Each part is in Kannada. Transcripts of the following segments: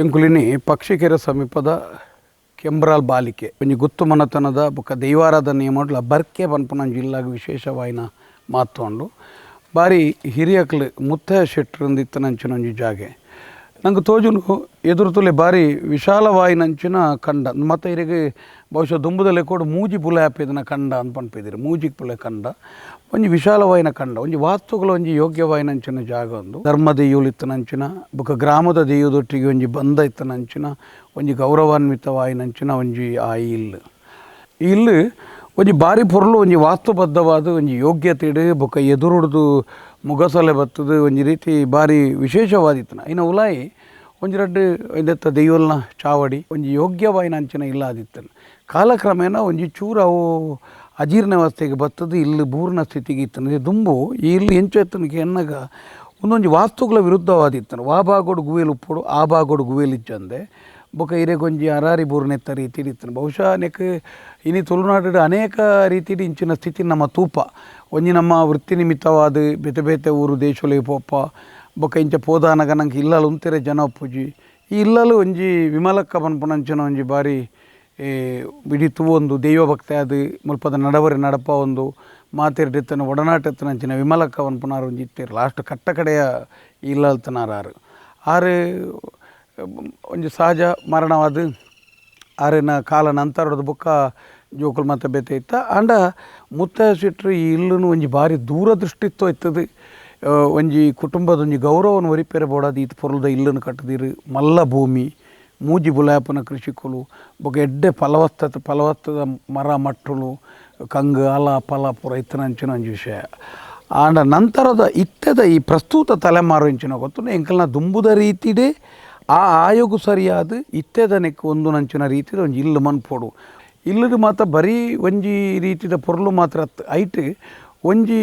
ಎಂಕುಲಿನಿ ಪಕ್ಷಿಕೆರೆ ಸಮೀಪದ ಕೆಂಬ್ರಾಲ್ ಬಾಲಿಕೆ. ಒಂಜಿ ಗುತ್ತು ಮನತನದ ಬೊಕ್ಕ ದೈವಾರಾಧನೆ ಮಾಡಲ ಬರ್ಕೆ ಪನ್ಪುನ ಜಿಲ್ಲಾಗ ವಿಶೇಷವಾಯಿನ ಮಾತೊಂಡು. ಬಾರಿ ಹಿರಿಯಕ್ಲು ಮುತ್ತ ಶೆಟ್ರಿಂದಿತ್ತನಂಚಿನ ಒಂಜಿ ಜಾಗೆ. ನಂಗೆ ತೋಜುನು ಎದುರು ತುಲೆ ಬಾರಿ ವಿಶಾಲವಾಯಿನಂಚಿನ ಕಂಡ. ಮತ್ತು ಇರಿಗೆ ಬಹುಶಃ ದುಂಬುದಲ್ಲೇ ಕೂಡ ಮೂಜಿ ಪುಲೆ ಹಾಪಿದನ ಕಂಡ ಅಂತ ಪನ್ಪಿದಿರಿ ಮೂಜಿಗೆ ಪುಲೆ ಕಂಡ. ಒಂಜಿ ವಿಶಾಲವಾಯಿನ ಕಂಡ, ಒಂಜಿ ವಾಸ್ತುಗಳ ಒಂಜಿ ಯೋಗ್ಯವಾಯಿನಂಚಿನ ಜಾಗ ಒಂದು. ಧರ್ಮ ದೇಯುಲಿತ್ತನಂಚಿನ ಬೊಕ ಗ್ರಾಮದ ದೇಯುದೊಟ್ಟಿಗೆ ಒಂಜಿ ಬಂಧ ಇತ್ತನಂಚಿನ ಒಂಜಿ ಗೌರವಾನ್ವಿತವಾಯಿನಂಚಿನ ಒಂಜಿ ಆ ಇಲ್ಲು. ಇಲ್ಲು ಒಂಜಿ ಬಾರಿ ಪೊರ್ಲು ಒಂಜಿ ವಾಸ್ತುಬದ್ಧವಾದ ಒಂಜಿ ಯೋಗ್ಯತೆಡ್ ಬೊಕ ಎದುರುಡ್ದು ಮುಗಸಲೆ ಬತ್ತದು ಒಂಜಿ ರೀತಿ ಬಾರಿ ವಿಶೇಷವಾದಿತ್ತನ. ಇನ್ನು ಉಲಾಯಿ ಒಂಜಿ ರಡ್ಡು ಇದೆತ್ತ ದೇಯುಲ್ನ ಚಾವಡಿ, ಒಂಜಿ ಯೋಗ್ಯವಾಯಿನ ಅಂಚಿನ ಇಲ್ಲ ಆದಿತ್ತನ ಕಾಲಕ್ರಮೇಣ ಒಂಜಿ ಚೂರು ಅವು ಅಜೀರ್ಣ ವ್ಯವಸ್ಥೆಗೆ ಬತ್ತದು ಇಲ್ಲಿ ಬೂರ್ಣ ಸ್ಥಿತಿಗೆ ಇತ್ತನ ದುಂಬು, ಇಲ್ಲಿ ಹೆಂಚು ಎತ್ತನಿಗೆ ಎನ್ನಗ ಒಂದೊಂದು ವಾಸ್ತುಗಳ ವಿರುದ್ಧವಾದಿತ್ತನು. ವಾ ಬಾಗೋಡು ಗುವೇಲು ಉಪ್ಪುಡು, ಆ ಬಾಗೋಡು ಗುವೇಲು ಇಚ್ಚಂದೆ. ಬೊಕ ಹಿರೇಗೊಂಜಿ ಅರಾರಿ ಬೂರ್ನೆತ್ತ ರೀತಿಡ್ ಇತ್ತನು ಬಹುಶಃ ನೆಕ್ ಇನಿ ತುಳುನಾಡು ಅನೇಕ ರೀತಿಡ್ ಇಂಚಿನ ಸ್ಥಿತಿ ನಮ್ಮ ತೂಪ. ಒಂಜಿ ನಮ್ಮ ವೃತ್ತಿ ನಿಮಿತ್ತವಾದ ಬೇತೆ ಬೇತೆ ಊರು ದೇಶೊಲೆ ಪೋಪ. ಬೊಕ ಇಂಚ ಪೋದಾನಗ ನಂಗೆ ಇಲ್ಲಲು ಉಂತೆರೆ ಜನ ಒಪ್ಪುಜಿ ಈ ಇಲ್ಲಲು ಒಂಜಿ ವಿಮಲಕ್ಕ ಪನ್ಪುನಂಚಿನ ಒಂಜಿ ಬಾರಿ ಇಡೀ ಒಂದು ದೈವ ಭಕ್ತಿ ಅದು ಮುಲ್ಪದ ನಡವರಿ ನಡಪ ಒಂದು ಮಾತೆರ್ಡಿತ್ತನ ಅಂಚಿನ ವಿಮಲಕ್ಕ ಪನ್ಪುನಾರು ಒಂಜಿ ಇತ್ತೇರು ಲಾಸ್ಟ್ ಕಟ್ಟ ಕಡೆಯ ಇಲ್ಲಲ್ತನಾರು ಆರು, ಒಂದು ಸಹಜ ಮರಣವಾದ ಆರಿನ ಕಾಲ ನಂತರದ ಬುಕ್ಕ ಜೋಕುಲ್ ಮತ್ತೆ ಬೇತೆ ಇತ್ತ. ಆಂಡ ಮುತ್ತ ಸಿಟ್ರು ಈ ಇಲ್ಲೂ ಒಂಜಿ ಬಾರಿ ದೂರದೃಷ್ಟಿತ್ವ ಇತ್ತದು. ಒಂಜಿ ಕುಟುಂಬದ ಒಂಜಿ ಗೌರವವನ್ನು ಒರಿಪೆರೆ ಬೋಡಾದ ಈತ ಪೊರ್ಲದ ಇಲ್ಲನ್ನು ಕಟ್ಟದಿರು ಮಲ್ಲ ಭೂಮಿ. ಮೂಜಿ ಬುಲಾಪನ ಕೃಷಿಕುಲು, ಬೊಕ ಎಡ್ಡೆ ಫಲವತ್ತತೆ, ಫಲವತ್ತದ ಮರ ಮಟ್ಟುಲು, ಕಂಗು, ಅಲ ಫಲ ಪುರ ಇತ್ತನಂಚಿನ ಒಂದು ವಿಷಯ. ಆಂಡ ನಂತರದ ಇತ್ತದ ಈ ಪ್ರಸ್ತುತ ತಲೆಮಾರು ಇಂಚಿನ ಗೊತ್ತು ಎಂಕಲ್ನ ದುಂಬುದ ರೀತಿಡೆ ಆ ಆಯೋಗ ಸರಿಯಾದ ಇತ್ತೆದ ನೆಕ್ಕ ಒಂದು ನಂಚಿನ ರೀತಿದ, ಒಂಜಿ ಇಲ್ಲು ಮನ್ಪೊಡು. ಇಲ್ಲದು ಮಾತ್ರ ಬರೀ ಒಂಜಿ ರೀತಿದ ಪೊರ್ಲು ಮಾತ್ರ ಐಟ್ ಒಂಜಿ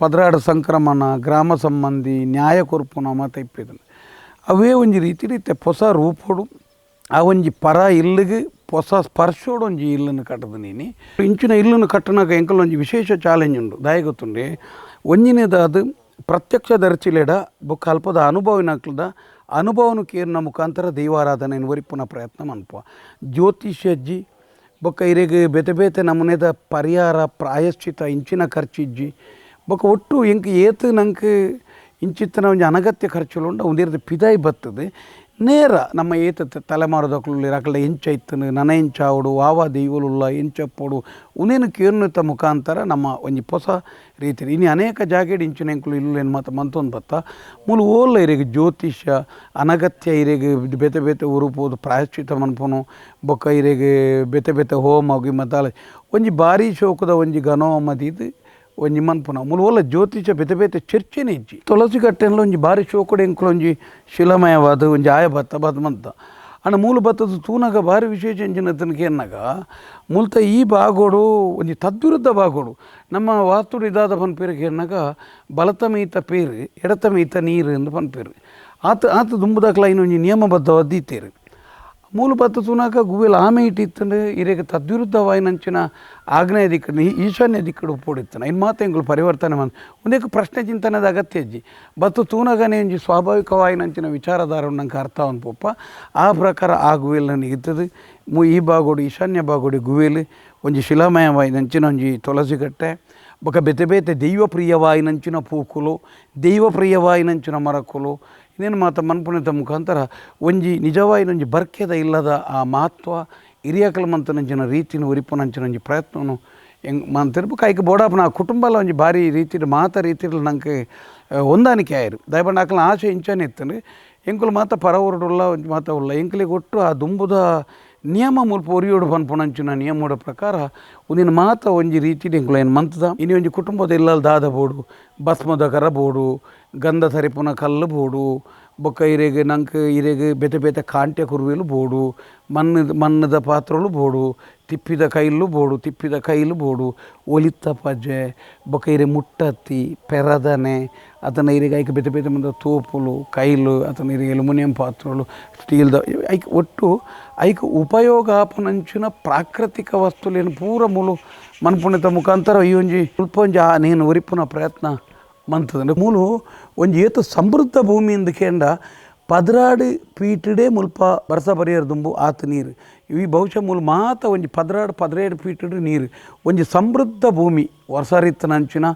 ಪದರಾಡ ಸಂಕ್ರಮಣ, ಗ್ರಾಮ ಸಂಬಂಧಿ, ನ್ಯಾಯ ಕೊರ್ಪುನ ಮಾತ ಇಪ್ಪಿದನು. ಅವೇ ಒಂಜಿ ರೀತಿ ಇತ್ತೆ ಹೊಸ ರೂಪೊಡು. ಆ ಒಂಜಿ ಪರ ಇಲ್ಲಿಗೆ ಹೊಸ ಸ್ಪರ್ಶೋಡು ಒಂಜಿ ಇಲ್ಲನ್ನು ಕಟ್ಟದು ನೀನು. ಇಂಚಿನ ಇಲ್ಲನ್ನು ಕಟ್ಟನಾಗ ಒಂಜಿ ವಿಶೇಷ ಚಾಲೆಂಜ್ ಉಂಡು ದಾಯ ಗೊತ್ತುಂಡೆ ಒಂಜಿನೇದ ಅದು ಪ್ರತ್ಯಕ್ಷ ದರ್ಚಿಲೆಡ ಬೊಕ್ಕ ಅಲ್ಪದ ಅನುಭವಿನಾಕ್ಲದ ಅನುಭವನು ಕೇರಿನ ಮುಖಾಂತರ ದೈವಾರಾಧನೆಯನ್ನು ಒರಿಪುನ ಪ್ರಯತ್ನ ಮನ್ಪ ಜ್ಯೋತಿಷ್ಯಜ್ಜಿ ಬೊಕ್ಕ ಇರೆಗೆ ಬೇತೆ ಬೇತೆ ನಮೂನೆದ ಪರಿಹಾರ ಪ್ರಾಯಶ್ಚಿತ ಇಂಚಿನ ಖರ್ಚಿಜ್ಜಿ ಬೊಕ್ಕ ಒಟ್ಟು ಎಂಕ್ ಏತು ನಂಗೆ ಇಂಚಿತ್ತನ ಒಂಜಿ ಅನಗತ್ಯ ಖರ್ಚುಲು ಉಂಡ ಒಂದಿರದ ಪಿದಾಯಿ ಬರ್ತದೆ ನೇರ ನಮ್ಮ ಏತ ತಲೆಮಾರದಕ್ಕಲ್ಲಿ ರಕಲ ಇಂಚ ಇತ್ತನು, ನನ ಎಂಚಾವಡು ವಾವ ದೈವಲುಲ್ಲ ಇಂಚಪ್ಪಡು ಉನೇನು ಕೀರ್ಣಿತ ಮುಖಾಂತರ ನಮ್ಮ ಒಂಜಿ ಹೊಸ ರೀತಿ ಇನ್ನು ಅನೇಕ ಜಾಗೆಡ್ ಇಂಚಿನ ಎಂಕ್ಲು ಇಲ್ಲೇನು ಮತ್ತು ಮಂತೊಂದು ಬತ್ತ. ಮೂಲ ಓಲ್ಲ ಇರೆಗ್ ಜ್ಯೋತಿಷ್ಯ, ಅನಗತ್ಯ ಇರೆಗ್ ಬೇತೆ ಬೇತೆ ಉರುಪೋದು ಪ್ರಾಯಶ್ಚಿತ ಮನ್ಪುನು ಬೊಕ್ಕ ಇರೆಗ್ ಬೇತೆ ಬೇತೆ ಹೋಮ ಗಿಮ್ಮತ್ತಾಲ ಒಂಜಿ ಬಾರಿ ಶೋಕದ ಒಂಜಿ ಗನೋಮದಿದು ಒಂಜಿ ಮನ್ಪುನ ಮುಲುವಲ್ಲ ಜ್ಯೋತಿಷ ಬೇತೆ ಬೇತೆ ಚರ್ಚೆನೇ ಇಜ್ಜಿ. ತುಳಸಿ ಕಟ್ಟೆಲ್ಲ ಒಂಜಿ ಬಾರಿ ಶೋಕಡೆ ಒಂಜಿ ಶಿಲಮಯವಾದ ಒಂಜಿ ಆಯ ಬತ್ತ ಬದ್ಮಂತ ಅಣ್ಣ ಮೂಲ ಭತ್ತದ ತೂನಾಗ ಭಾರಿ ವಿಶೇಷ ಎಂಜಿನ ತನಕ ಎನ್ನಾಗ, ಮೂಲತ ಈ ಬಾಗೋಡು ಒಂಜಿ ತದ್ವಿರುದ್ಧ ಬಾಗೋಡು ನಮ್ಮ ವಾಸ್ತುಡು ಇದಾದ ಪನ್ಪೇರಿಗೆ ಎನ್ನಾಗ, ಬಲತ ಮೀತ ಪೇರು, ಎಡತ ಮೀತ ನೀರು ಎಂದು ಪನ್ಪೇರು. ಆತ ಆತ ದುಂಬುದಾಕ್ಲ ಇನ್ನೊಂಜಿ ನಿಯಮಬದ್ಧವಾದ ಇತ್ತೇರು ಮೂಲ ಬತ್ತ ತುನಾಕ ಗುವೆಲ್ ಆಮೆ ಇಟ್ಟಿತ್ತಂದ್ರೆ ಇರೇಗ ತದ್ವಿರುದ್ಧವಾಯಿನಂಚಿನ ಆಗ್ನೇಯ ದಿಕ್ಕಡು ಈಶಾನ್ಯ ದಿಕ್ಕಡು ಉಪ್ಪೋಡಿತ್ತನ ಇನ್ನು ಮಾತು ಎಂಗಳು ಪರಿವರ್ತನೆ ಮನ್ ಒಂದೇಕ ಪ್ರಶ್ನೆ ಚಿಂತನೆದ ಅಗತ್ಯ ಇಜ್ಜಿ ಬತ್ತು ತೂನಗನೆ ಒಂಜಿ ಸ್ವಾಭಾವಿಕವಾಯಿನಂಚಿನ ವಿಚಾರಧಾರ ನಂಗೆ ಅರ್ಥ ಅನ್ಪೊಪ್ಪ ಆ ಪ್ರಕಾರ ಆ ಗುವೆಲ್ ಇತ್ತದೆ ಮು ಈ ಬಾಗೋಡು ಈಶಾನ್ಯ ಬಾಗೋಡಿ ಗುವೆಲ್, ಒಂಜಿ ಶಿಲಾಮಯವಾಯಿನಂಚಿನ ಒಂಜಿ ತುಳಸಿ ಕಟ್ಟೆ ಬೊಕ ಬೇತೆ ಬೇತೆ ದೈವ ಪ್ರಿಯವಾಯಿನಂಚಿನ ಪೂಕುಲು ದೈವ ಪ್ರಿಯವಾಯಿನಂಚಿನ ಮರಕುಲು ಇನ್ನೇನು ಮಾತ ಮನ್ಪುಣಿತ ಮುಖಾಂತರ, ಒಂಜಿ ನಿಜವಾಯಿನ ಒಂಜಿ ಬರ್ಕೆದ ಇಲ್ಲದ ಆ ಮಹತ್ವ ಹಿರಿಯಕಲ್ ಮಂತನಂಚಿನ ರೀತಿನ ಉರಿಪುನಂಚಿನ ಒಂಜಿ ಪ್ರಯತ್ನನು ಹೆಂಗ್ ಮಂತಿರ್ಬೇಕು ಬೋಡಾಪನ ಆ ಕುಟುಂಬಲ ಒಂಜಿ ಬಾರಿ ರೀತಿಡ್ ಮಾತ ರೀತಿಡ್ ನಂಗೆ ಹೊಂದಾಣಿಕೆ ಆಯಿರು. ದಯಪಂಡ ಆಕಲ ಆಶೆ ಇಂಚನೆ ಇತ್ತಂಡು ಎಂಕುಲು ಮಾತ ಪರವರುಡುಲ್ಲ ಒಂಜಿ ಮಾತ ಉಲ್ಲ ಎಂಕಲಿಗೆ ಒಟ್ಟು ಆ ದುಂಬುದ ನಿಯಮ ಮುಲ್ಪ ಒರಿಯೋಡು ಪನ್ಪುನಂಚಿನ ನಿಯಮೋಡ ಪ್ರಕಾರ ಒಂದಿನ ಮಾತ ಒಂಜಿ ರೀತಿ ಎಂಕುಲ ಏನು ಮಂತದ ಇನಿ ಒಂಜಿ ಕುಟುಂಬದ ಇಲ್ಲಲ್ ದಾದ ಬೋಡು, ಭಸ್ಮದ ಕರ ಬೋಡು, ಗಂಧ ಸರಿಪುನ ಕಲ್ಲು ಬೋಡು, ಬೊಕ್ಕ ಇರೆಗೆ ನಂಗೆ ಇರೆಗೆ ಬೆತೆ ಬೇತೆ ಕಾಂಟೆ ಕುರುವೆಲು ಬೋಡು ಮಣ್ಣದ ಮಣ್ಣದ ಪಾತ್ರಲು ಬೋಡು ತಿಪ್ಪಿದ ಕೈಲು ಬೋಡು, ತಿಪ್ಪಿದ ಕೈಲು ಬೋಡು. ಒಲಿತ್ತ ಪಜ್ಜೆ ಬೊಕ್ಕ ಇರೆ ಮುಟ್ಟತ್ತಿ, ಪೆರದನೆ, ಅದನ್ನು ಇರೆಗ್ ಐಕೆ ಬೇತೆ ಬೇತೆ ಮಂದ ತೋಪುಲು, ಕೈಲು, ಅದನ್ನು ಇರೆಗ್ ಅಲ್ಯೂಮಿನಿಯಂ ಪಾತ್ರಗಳು ಸ್ಟೀಲ್ದ ಐಕ್ ಒಟ್ಟು ಐಕ್ ಉಪಯೋಗ ಆಪನಂಚಿನ ಪ್ರಾಕೃತಿಕ ವಸ್ತುಲೇನು ಪೂರ ಮುಲು ಮನ್ಪುಣಿತ ಮುಖಾಂತರ ಈ ಒಂಜಿ ಸ್ವಲ್ಪ ಒಂಜಿ ಆ ನೀನು ಒರಿಪುನ ಪ್ರಯತ್ನ ಮಂತದಂಡ ಮೂಲು ಒಂಜಿ ಏತ ಸಮೃದ್ಧ ಭೂಮಿಯಿಂದ ಕೇಂಡ ಪದರಾಡು ಪೀಟಡೆ ಮುಲ್ಪ ಬರ್ಸ ಬರಿಯರ್ ದುಂಬು ಆತ ನೀರು. ಈ ಬಹುಶಃ ಮೂಲ ಮಾತ ಒಂಜಿ ಪದರಾಡು ಪದರೇಡು ಪೀಟಡು ನೀರು. ಒಂಜಿ ಸಮೃದ್ಧ ಭೂಮಿ ವರ್ಷರಿತ್ತನ ಅಂಚಿನ,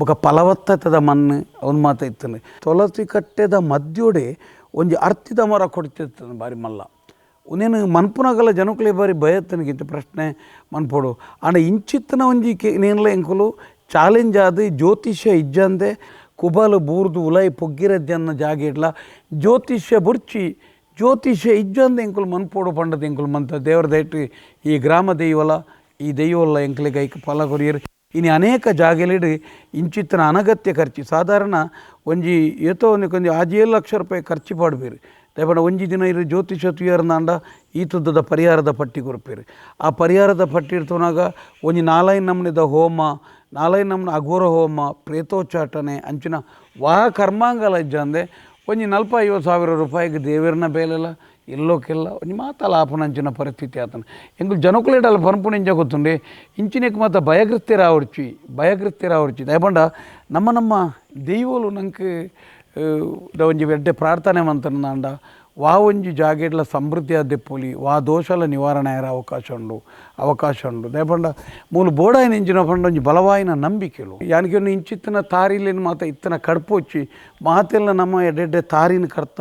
ಬೊಕ ಫಲವತ್ತತೆದ ಮಣ್ಣು, ಅವನು ಮಾತ ಇತ್ತನೆ. ತುಳಸಿ ಕಟ್ಟೆದ ಮಧ್ಯೋಡೆ ಒಂಜಿ ಅರ್ತಿದ ಮರ ಕೊಡ್ತಿರ್ತದೆ ಬಾರಿ ಮಲ್ಲ. ಉನೇನು ಮನ್ಪುನಗಲ ಜನಕುಲೆ ಬಾರಿ ಭಯತ್ತನಿಗಿಂತ ಪ್ರಶ್ನೆ ಮನ್ಪೋಡು. ಆಂಡ ಇಂಚಿತ್ತನ ಒಂಜಿ ಕೆ, ನೇನ್ಲ ಎಂಕುಲು ಚಾಲೆಂಜ್ ಆದ ಜ್ಯೋತಿಷ್ಯ ಇಜ್ಜಂದೆ ಕುಬಲು ಬೂರ್ದು ಉಲೈ ಪೊಗ್ಗಿರದ್ದನ್ನ ಜಾಗಿಡ್ಲ ಜ್ಯೋತಿಷ್ಯ ಬುರ್ಚಿ, ಜ್ಯೋತಿಷ್ಯ ಇಜ್ಜೊಂದು ಎಂಕುಲು ಮನ್ಪೋಡು ಪಂಡದ ಎಂಕುಲು ಮಂತ ದೇವರ ದಯಟ್ಟು ಈ ಗ್ರಾಮ ದೈವಲ, ಈ ದೈವಲ್ಲ ಎಂಕಲಿಗೆ ಐಕ ಫಲ ಕೊರಿಯರು ಇನ್ನು ಅನೇಕ ಜಾಗೆಲಿಡು ಇಂಚಿತ್ತಿನ ಅನಗತ್ಯ ಖರ್ಚು. ಸಾಧಾರಣ ಒಂಜಿ ಏತೋ ಒಂದು ಕೊಂಚ ಆಜೇಳು ಲಕ್ಷ ರೂಪಾಯಿ ಖರ್ಚು ಪಾಡ್ಬೇರು. ದಯಪಡ ಒಂಜಿ ದಿನ ಇರು ಜ್ಯೋತಿಷ ತುಯರ್ನಾಂಡ ಈ ತುದ್ದದ ಪರಿಹಾರದ ಪಟ್ಟಿ ಕೊರಪೇರಿ ಆ ಪರಿಹಾರದ ಪಟ್ಟಿ ಇರ್ತವನಾಗ ಒಂಜಿ ನಾಲ್ಕು ನಮ್ಮನಿದ ಹೋಮ ನಾಲ್ಕು ನಮೂನ ಅಘೋರ ಹೋಮ ಪ್ರೇತೋಚ್ಚಾಟನೆ ಅಂಚಿನ ವಾಹ ಕರ್ಮಾಂಗಲ ಇಜ್ಜಂದೆ ಒಂಜಿ ನಲ್ಪ ಐವತ್ತು ಸಾವಿರ ರೂಪಾಯಿಗೆ ದೇವರನ್ನ ಬೇಲೆಲ್ಲ ಎಲ್ಲೋಕೆಲ್ಲ ಒಂಜಿ ಮಾತ ಲಾಪನಂಚಿನ ಪರಿಸ್ಥಿತಿ ಆತನ ಎಂಗುಲು ಜನಕುಲೇಡಲ್ಲ ಪನ್ಪುಣ ಇಂಚ ಗೊತ್ತುಂಡೆ ಇಂಚಿನಕ್ಕೆ ಮಾತ ಭಯಗೃತ್ಯ ರಾವಡ್ಚಿ ಭಯಗೃತ್ಯ ರಾವಡ್ಚಿ ದಯಪಂಡ ನಮ್ಮ ನಮ್ಮ ದೈವಲು ನಂಗೆ ದ ಒಂಜಿ ಎಡ್ಡೆ ಪ್ರಾರ್ಥನೆ ಒಂಜಿ ಜಾಗೆಡ್ಲ ಸಮೃದ್ಧಿ ದೆಪ್ಪುಲಿ ವಾ ದೋಷಲ ನಿವಾರಣೆ ಆಯರ ಅವಕಾಶ ಉಂಡು. ಉಂಡು ದಯಪಂಡ ಮೂಲು ಬೋಡಾಯಿನ ಇಂಚಿನ ಪಂಡ ಒಂಜಿ ಬಲವಾಯಿನ ನಂಬಿಕೆಲು ಯಾನಿಗೆ ಇಂಚಿತ್ತಿನ ತಾರಿಲೇನು ಮಾತ ಇತ್ತನ ಕಡ್ಪೊಚ್ಚಿ ಮಾತೆಲ್ಲ ನಮ್ಮ ಎಡೆಡ್ಡೆ ತಾರಿನ ಕರ್ತ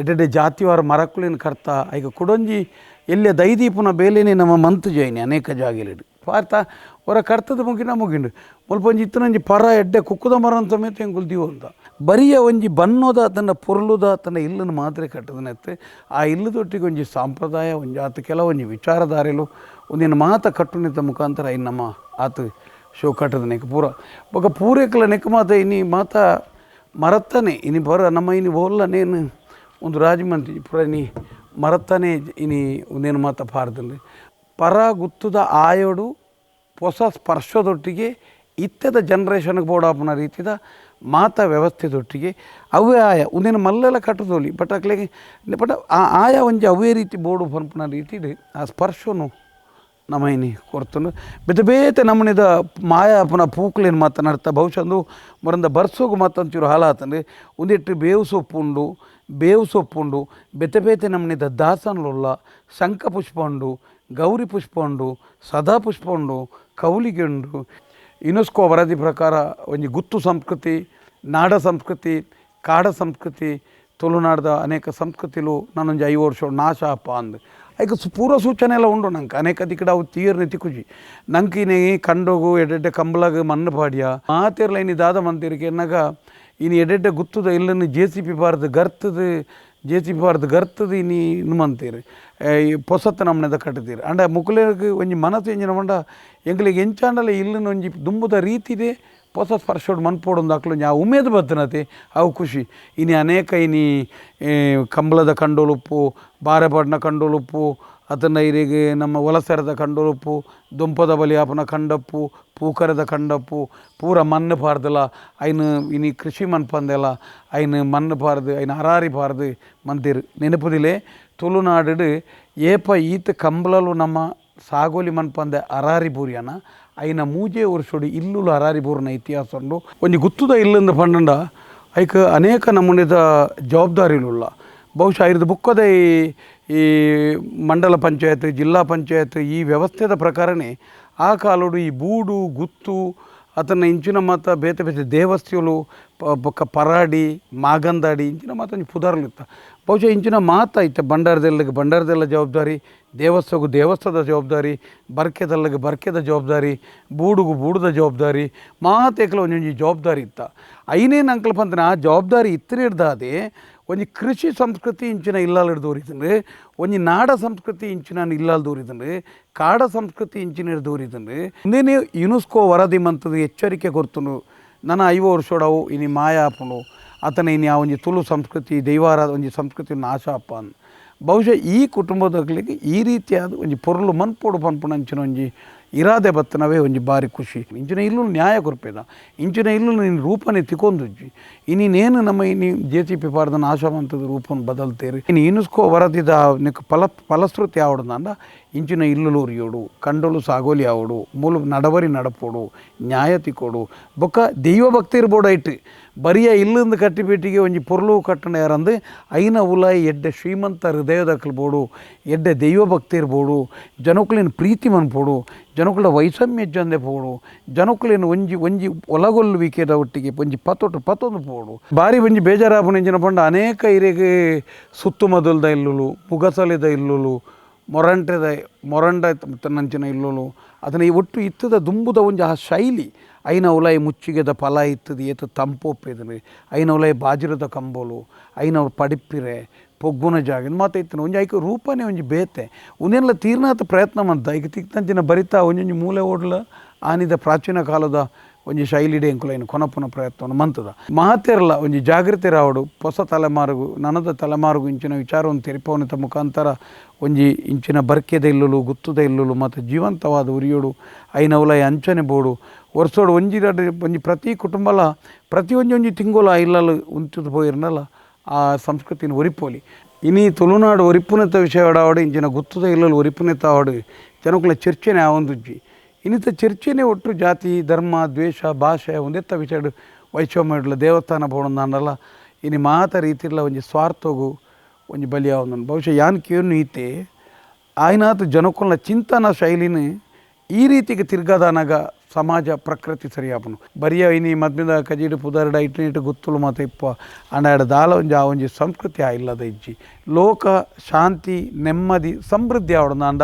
ಎಡ್ಡೆಡ್ಡೆ ಜಾತಿವಾರ ಮರಕುಲಿನ ಕರ್ತ ಈಗ ಕುಡೊಂಜಿ ಎಲ್ಲೆ ದೈದೀಪುನ ಬೇಲೆನೆ ನಮ್ಮ ಮಂತು ಜೈನಿ ಅನೇಕ ಜಾಗೆಲಿಡು. ಪಾರ್ಥ ಹೊರ ಕರ್ತದ ಮುಗಿನ ಮುಗಿಂಡು. ಮುಲ್ಪ ಒಂಜಿ ಇತ್ತನೊಂಜಿ ಪರ ಎಡ್ಡೆ ಕುಕ್ಕುದ ಮರ ಅಂತ ಮೇತ ಎಂಕುಲು ದೀವ ಅಂತ. ಬರಿಯ ಒಂಜಿ ಬನ್ನೋದ ತನ್ನ ಪೊರ್ಲುದ ತನ್ನ ಇಲ್ಲನ್ನು ಮಾತ್ರ ಕಟ್ಟದನತ್ತೆ ಆ ಇಲ್ಲದೊಟ್ಟಿಗೆ ಒಂಜಿ ಸಾಂಪ್ರದಾಯ, ಒಂಜಿ ಆತ ಕೆಲವೊಂಜಿ ವಿಚಾರಧಾರೆಲು ಒಂದಿನ ಮಾತ ಕಟ್ಟುನಿತ ಮುಖಾಂತರ ಇನ್ನು ನಮ್ಮ ಆತ ಶೋ ಕಟ್ಟದ ನೆಕ್ ಪೂರ. ಬೊಕ ಪೂರೇಕಲ ನೆಕ್ ಮಾತ ಇನಿ ಮಾತ ಮರತ್ತನೆ, ಇನಿ ಬರ ನಮ್ಮ ಇನಿ ಓಲ್ಲನೇನು ಒಂದು ರಾಜಮಂತ್ರಿ ಪುರ ಇನಿ ಮರತ್ತನೆ ಇನಿ ಒಂದೇನು ಮಾತ ಪಾರದಲ್ಲಿ. ಪರ ಗುತ್ತದ ಆಯೋಡು ಹೊಸ ಸ್ಪರ್ಶದೊಟ್ಟಿಗೆ ಇತ್ತದ ಜನ್ರೇಷನ್ಗೆ ಬೋಡಾಪನ ರೀತಿದ ಮಾತ ವ್ಯವಸ್ಥೆದೊಟ್ಟಿಗೆ ಅವೇ ಆಯ ಒಂದಿನ ಮಲ್ಲೆಲ್ಲ ಕಟ್ಟದೋಲಿ, ಬಟ್ ಅಕ್ಲೆಗೆ, ಬಟ್ ಆ ಆಯ ಒಂಜಿ ಅವೇ ರೀತಿ ಬೋಡು ಪನ್ಪನ ರೀತಿಡ್ ಆ ಸ್ಪರ್ಶನು ನಮೈನಿ ಕೊರ್ತನು ಬೇತ ಬೇತೆ ನಮ್ಮನಿದ ಮಾಯ ಅಪನ ಪೂಕ್ಲೇನು ಮಾತನಾಡ್ತಾ ಬಹುಶಃ ಒಂದು ಮರಂದ ಬರ್ಸೋಗು ಮಾತಂತಿರು ಹಾಲಾತಂದ್ರೆ ಒಂದಿಟ್ಟು ಬೇವು ಸೊಪ್ಪು ಉಂಡು ಬೇವು ಸೊಪ್ಪು ಉಂಡು ಬೆತೆ ಬೇತೆ ನಮ್ಮನಿದ ದಾಸನ್ಲುಲ್ಲ, ಶಂಖ ಪುಷ್ಪ ಉಂಡು ಗೌರಿ ಪುಷ್ಪ ಉಂಡು ಸದಾ ಪುಷ್ಪ ಉಂಡು ಕೌಲಿಗೆ ಉಂಡು ಯುನೆಸ್ಕೋ ವರದಿ ಪ್ರಕಾರ ಒಂಜಿ ಗುತ್ತು ಸಂಸ್ಕೃತಿ, ನಾಡ ಸಂಸ್ಕೃತಿ, ಕಾಡ ಸಂಸ್ಕೃತಿ, ತುಳುನಾಡ್ದ ಅನೇಕ ಸಂಸ್ಕೃತಿಲು ನಾನೊಂದು ಐದು ವರ್ಷ ನಾಶ ಅಪ್ಪ ಅಂದು. ಐಕ ಪೂರ್ವ ಸೂಚನೆ ಎಲ್ಲ ಉಂಡು ನಂಗೆ. ಅನೇಕ ದಿಕ್ಕಡ ಅವು ತೀರ್ನಿ ತಿಕ್ಕುಜಿ ನಂಗೆ ಕಂಡೋಗು ಎಡೆಡ್ಡೆ ಕಂಬಳಗ ಮಣ್ಣು ಪಾಡ್ಯ. ಮಾತಿರ್ಲ ಇನ್ನು ದಾದ ಮಂತಿರಿಕೆ ಎನ್ನಾಗ ಇನಿ ಎಡೆಡ್ಡೆ ಗುತ್ತದ ಇಲ್ಲನ್ನು ಜೆ ಸಿ ಪಿ ಬಾರ್ದು ಗರ್ತದ ಜೆ ಸಿ ಪಿ ಬಾರ್ದು ಗರ್ತದ ಇನಿ ಈ ಪೊಸತ್ತ ನಮ್ಮನೆದ ಕಟ್ಟಿದ್ದೀರಿ. ಅಂಡ ಮುಕ್ಲೇಗೆ ಒಂಜಿ ಮನಸ್ಸು ಎಂಜಿನ ಮಂಡ ಎಂಗ್ಲಿಗೆ ಎಂಚಾಂಡಲ ಇಲ್ಲಿನ ಒಂಜಿ ದುಂಬುದ ರೀತಿದೆ ಹೊಸ ಸ್ಪರ್ಶೋಡು ಮನ್ಪೋಡೊಂದು ಹಾಕ್ಲು ಆ ಉಮೇದು ಬತ್ತನತೆ ಅವು ಖುಷಿ. ಇನಿ ಅನೇಕ ಇನಿ ಕಂಬಳದ ಕಂಡೋಲುಪ್ಪು ಬಾರೆಪಾಡ್ನ ಕಂಡೋಲುಪ್ಪು ಅದನ್ನ ಇರಿಗೆ ನಮ್ಮ ಒಲಸೆರೆದ ಕಂಡೋಲುಪ್ಪು ದುಂಪದ ಬಲಿ ಆಪನ ಕಂಡಪ್ಪು ಪೂಕರದ ಕಂಡಪ್ಪು ಪೂರ ಮಣ್ಣು ಪಾರ್ದಲ, ಐನ್ ಇನಿ ಕೃಷಿ ಮನ್ಪಂದೆಲ ಐನ್ ಮಣ್ಣು ಪಾರ್ದು, ಐನ ಅರಾರಿ ಪಾರ್ದು ಮಂತಿರ್ ನೆನಪುದಿಲೆ ತುಳುನಾಡು ಏಪ ಈತ ಕಂಬಳಲು ನಮ್ಮ ಸಾಗೋಲಿ ಮನ್ಪಂದೆ ಅರಾರಿ ಬೂರಿಯನ, ಐನ ಮೂಜೆ ವರ್ಷೋಡಿ ಇಲ್ಲುಲು ಅರಾರಿ ಬೂರಿನ ಇತಿಹಾಸ ಉಂಡು. ಒಂಜಿ ಗುತ್ತುದ ಇಲ್ಲಂದ ಪಂಡಂಡ, ಐಕ್ ಅನೇಕ ನಮ್ಮನಿದ ಜವಾಬ್ದಾರಿಲುಲ್ಲ ಬಹುಶಃ ಇರದು ಬುಕ್ಕದ ಈ ಈ ಮಂಡಲ ಪಂಚಾಯತ್, ಜಿಲ್ಲಾ ಪಂಚಾಯತ್ ಈ ವ್ಯವಸ್ಥೆದ ಪ್ರಕಾರನೇ ಆ ಕಾಲೋಡು ಈ ಬೂಡು, ಗುತ್ತು ಅತನ ಇಂಚಿನ ಮಾತ ಬೇತೆ ಬೇತೆ ದೇವಸ್ಥೆಗಳು ಬೊಕ್ಕ ಪರಾಡಿ, ಮಾಗಂದಾಡಿ ಇಂಚಿನ ಮಾತ ಒಂಜಿ ಪುದಾರ್ಲಿತ್ತ ಬಹುಶಃ ಇಂಚಿನ ಮಾತ ಐತೆ ಬಂಡಾರದೆಲ್ಲಗೆ ಬಂಡಾರದೆಲ್ಲ ಜವಾಬ್ದಾರಿ, ದೇವಸ್ಥಗು ದೇವಸ್ಥದ ಜವಾಬ್ದಾರಿ, ಬರ್ಕೆದಲ್ಲಗೆ ಬರ್ಕೆದ ಜವಾಬ್ದಾರಿ, ಬೂಡುಗು ಬೂಡದ ಜವಾಬ್ದಾರಿ, ಮಾತೇಕಲ ಒಂಜೊಂಜಿ ಜವಾಬ್ದಾರಿ ಇತ್ತ. ಐನೇನು ಅಂಕಲ್ಪ ಪಂತನ ಆ ಜವಾಬ್ದಾರಿ ಇತ್ತಿರಿಡ್ದಾದೆ ಒಂಜಿ ಕೃಷಿ ಸಂಸ್ಕೃತಿ ಇಂಚಿನ ಇಲ್ಲಾಲ್ ದೂರಿತಂದ್ರೆ ಒಂಜಿ ನಾಡ ಸಂಸ್ಕೃತಿ ಇಂಚಿನ ಇಲ್ಲಾಲ್ ದೂರಿತಂದ್ರೆ ಕಾಡ ಸಂಸ್ಕೃತಿ ಇಂಚಿನ ದೂರಿತಂದ್ರೆ ಮುಂದೇನೆ ಯುನೆಸ್ಕೋ ವರದಿ ಮಂತದ ಎಚ್ಚರಿಕೆ ಕೊರ್ತನು ನನ್ನ ಐವ ವರ್ಷೋಡವು ಇನಿ ಮಾಯ ಆಪುನು ಆತನ ಇನ್ನು ಆ ಒಂಜಿ ತುಳು ಸಂಸ್ಕೃತಿ ದೈವಾರ ಒಂಜಿ ಸಂಸ್ಕೃತಿ ನಾಶ ಅಪ್ಪ ಬಹುಶಃ ಈ ಕುಟುಂಬದಗಳಿಗೆ ಈ ರೀತಿಯಾದ ಒಂಜಿ ಪೊರ್ಲು ಮನ್ಪೋಡು ಪನ್ಪುನಂಚಿನ ಒಂಜಿ ಇರಾದೆ ಬತ್ತನವೇ ಒಂಜಿ ಬಾರಿ ಖುಷಿ. ಇಂಚಿನ ಇಲ್ಲೂ ನ್ಯಾಯ ಕೊರ್ಪೇದ. ಇಂಚಿನ ಇಲ್ಲೂ ನಿನ್ನ ರೂಪನೆ ತಿಕೊಂದುಜ್ಜಿ. ಇನ್ನೇನು ನಮ್ಮ ಇನಿ ಜೆ ಸಿ ಪಿ ಪಾರ್ದನ ಆಶಾವಂತದ ರೂಪನ ಬದಲ್ತೇರಿ. ಇನ್ನು ಇನ್ನಿಸ್ಕೋ ವರದಿದ ನಿಕ್ ಫಲ, ಫಲಶ್ರುತಿ ಆವಡದಂಡ ಇಂಚಿನ ಇಲ್ಲು ಉರಿಯೋಡು, ಕಂಡಲು ಸಾಗೋಲಿ ಆವಡು, ಮೂಲ ನಡವರಿ ನಡಪೋಡು, ನ್ಯಾಯ ತಿಕ್ಕೋಡು. ಬೊಕ್ಕ ಇರ್ಬೋಡು ಐಟ್ ಬರಿಯ ಇಲ್ಲಿಂದ ಕಟ್ಟಿಬಿಟ್ಟಿಗೆ ಒಂಜಿ ಪೊರ್ಲು ಕಟ್ಟಣ ಯಾರಂದು ಐನ ಉಲಾಯಿ ಎಡ್ಡೆ ಶ್ರೀಮಂತ ಹೃದಯ ಬೋಡು, ಎಡ್ಡೆ ದೈವ ಭಕ್ತಿ ಇರ್ಬೋಡು ಜನಕ್ಕಳಿನ ಪ್ರೀತಿ ಮನ್ಪೋಡು ಜನಕ್ಕಳ ವೈಷಮ್ಯ ಜಂದೆ ಪೋಡು ಜನಕ್ಕಳಿನ ಒಂಜಿ ಒಂಜಿ ಒಲಗೊಲ್ಲುವಿಕೆದ ಒಟ್ಟಿಗೆ ಒಂಜಿ ಪತ್ತೊಟ್ಟು ಪತ್ತೊಂದು ಪೋಡು. ಬಾರಿ ಒಂಜಿ ಬೇಜಾರಾಪುನ ಇಂಚಿನ ಪಂಡ ಅನೇಕ ಇರೆಗೆ ಸುತ್ತು ಮೊದಲ್ದ ಇಲ್ಲುಲು, ಮುಗಸಲೆದ ಇಲ್ಲುಲು ಮೊರಂಟೆದ ಮೊರಂಡ ನಂಚಿನ ಇಲ್ಲೋಲು, ಅದನ್ನು ಈ ಒಟ್ಟು ಇತ್ತದ ದುಂಬುದ ಒಂಜಿ ಆ ಶೈಲಿ. ಐನ ಉಲಾಯಿ ಮುಚ್ಚಿಗೆದ ಫಲ ಇತ್ತದ, ಏತ ತಂಪೊಪ್ಪೆದನೆ ಐನ ಉಲಾಯಿ ಬಾಜಿರದ ಕಂಬೋಲು, ಐನ ಪಡಿಪಿರೆ ಪೊಗ್ಗುನ ಜಾಗ ಮಾತ ಇತ್ತನ. ಒಂಜಿ ಐಕ ರೂಪನೇ ಒಂಜಿ ಬೇತೆ. ಉನೆಲ್ಲ ತೀರ್ನಾಥ ಪ್ರಯತ್ನ ಮಂತ. ಈಗ ತಿಕ್ತಂಚಿನ ಬರಿತಾ ಒಂಜೊಂಜಿ ಮೂಲೆ ಓಡ್ಲ, ಆನಿದ ಪ್ರಾಚೀನ ಕಾಲದ ಒಂಜಿ ಶೈಲಿಡೆ ಎಂಕುಲೈನ ಕೊನಪುನ ಪ್ರಯತ್ನವನ್ನು ಮಂತದ. ಮಹತ್ತೆರಲ್ಲ ಒಂಜಿ ಜಾಗೃತಿ ರಾವಡು ಹೊಸ ತಲೆಮಾರುಗು ನನದ ತಲೆಮಾರುಗು ಇಂಚಿನ ವಿಚಾರವನ್ನು ತೆರಿಪವನಿತ ಮುಖಾಂತರ ಒಂಜಿ ಇಂಚಿನ ಬರ್ಕೆದ ಇಲ್ಲುಲು, ಗುತ್ತದ ಇಲ್ಲುಲು, ಮತ್ತು ಜೀವಂತವಾದ ಉರಿಯೋಡು ಐನವಲಯ ಅಂಚನೆ ಬೋಡು ವರ್ಷೋಡು ಒಂಜಿ ಒಂಜಿ ಪ್ರತಿ ಕುಟುಂಬಲ, ಪ್ರತಿ ಒಂಜಿ ಒಂಜಿ ತಿಂಗೋಲ ಇಲ್ಲಲು ಉಂತುದು ಪೋಯಿರ್ನಲ್ಲ ಆ ಸಂಸ್ಕೃತಿನ ಒರಿಪೋಲಿ. ಇನಿ ತುಳುನಾಡು ಒರಿಪುನೆತ ವಿಷಯ ಇಂಚಿನ ಗುತ್ತದ ಇಲ್ಲಲು ಒರಿಪುನೆತ ಆವಡು ಜನಕುಲ ಚರ್ಚೆನೆ ಆವೊಂದುಜ್ಜಿ ಇನ್ನಿತ ಚರ್ಚೆನೇ ಒಟ್ಟು ಜಾತಿ, ಧರ್ಮ, ದ್ವೇಷ, ಭಾಷೆ ಒಂದೆತ್ತ ವಿಷಯ ವೈಷಮ್ಯ ದೇವಸ್ಥಾನ ಬೋಡಂದಾಂಡಲ್ಲ ಇನಿ ಮಾತ ರೀತಿಲ್ಲ ಒಂಜಿ ಸ್ವಾರ್ಥಗು ಒಂಜಿ ಬಲಿಯಾವೊಂದು ಬಹುಶಃ ಯಾನ್ ಕೇನು ಈತೆ ಆಯ್ನಾತ್ ಜನಕ್ಕುಲ್ನ ಚಿಂತನ ಶೈಲಿನ ಈ ರೀತಿಗೆ ತಿರ್ಗದಾನಾಗ ಸಮಾಜ ಪ್ರಕೃತಿ ಸರಿಯಾಪನು. ಬರಿಯ ಇನಿ ಮದ್ಮಿದ ಕಜಿಡು ಪುದರ್ಡ ಇಟ್ಟು ಇಟ್ಟು ಗುತ್ತುಲು ಮಾತ ಇಪ್ಪ ಅಂಡ ದಾಲ ಒಂಜಿ ಆ ಒಂಜಿ ಸಂಸ್ಕೃತಿ ಆ ಇಲ್ಲದ ಇಜ್ಜಿ. ಲೋಕ, ಶಾಂತಿ, ನೆಮ್ಮದಿ, ಸಮೃದ್ಧಿ ಆವಡನ ಅಂಡ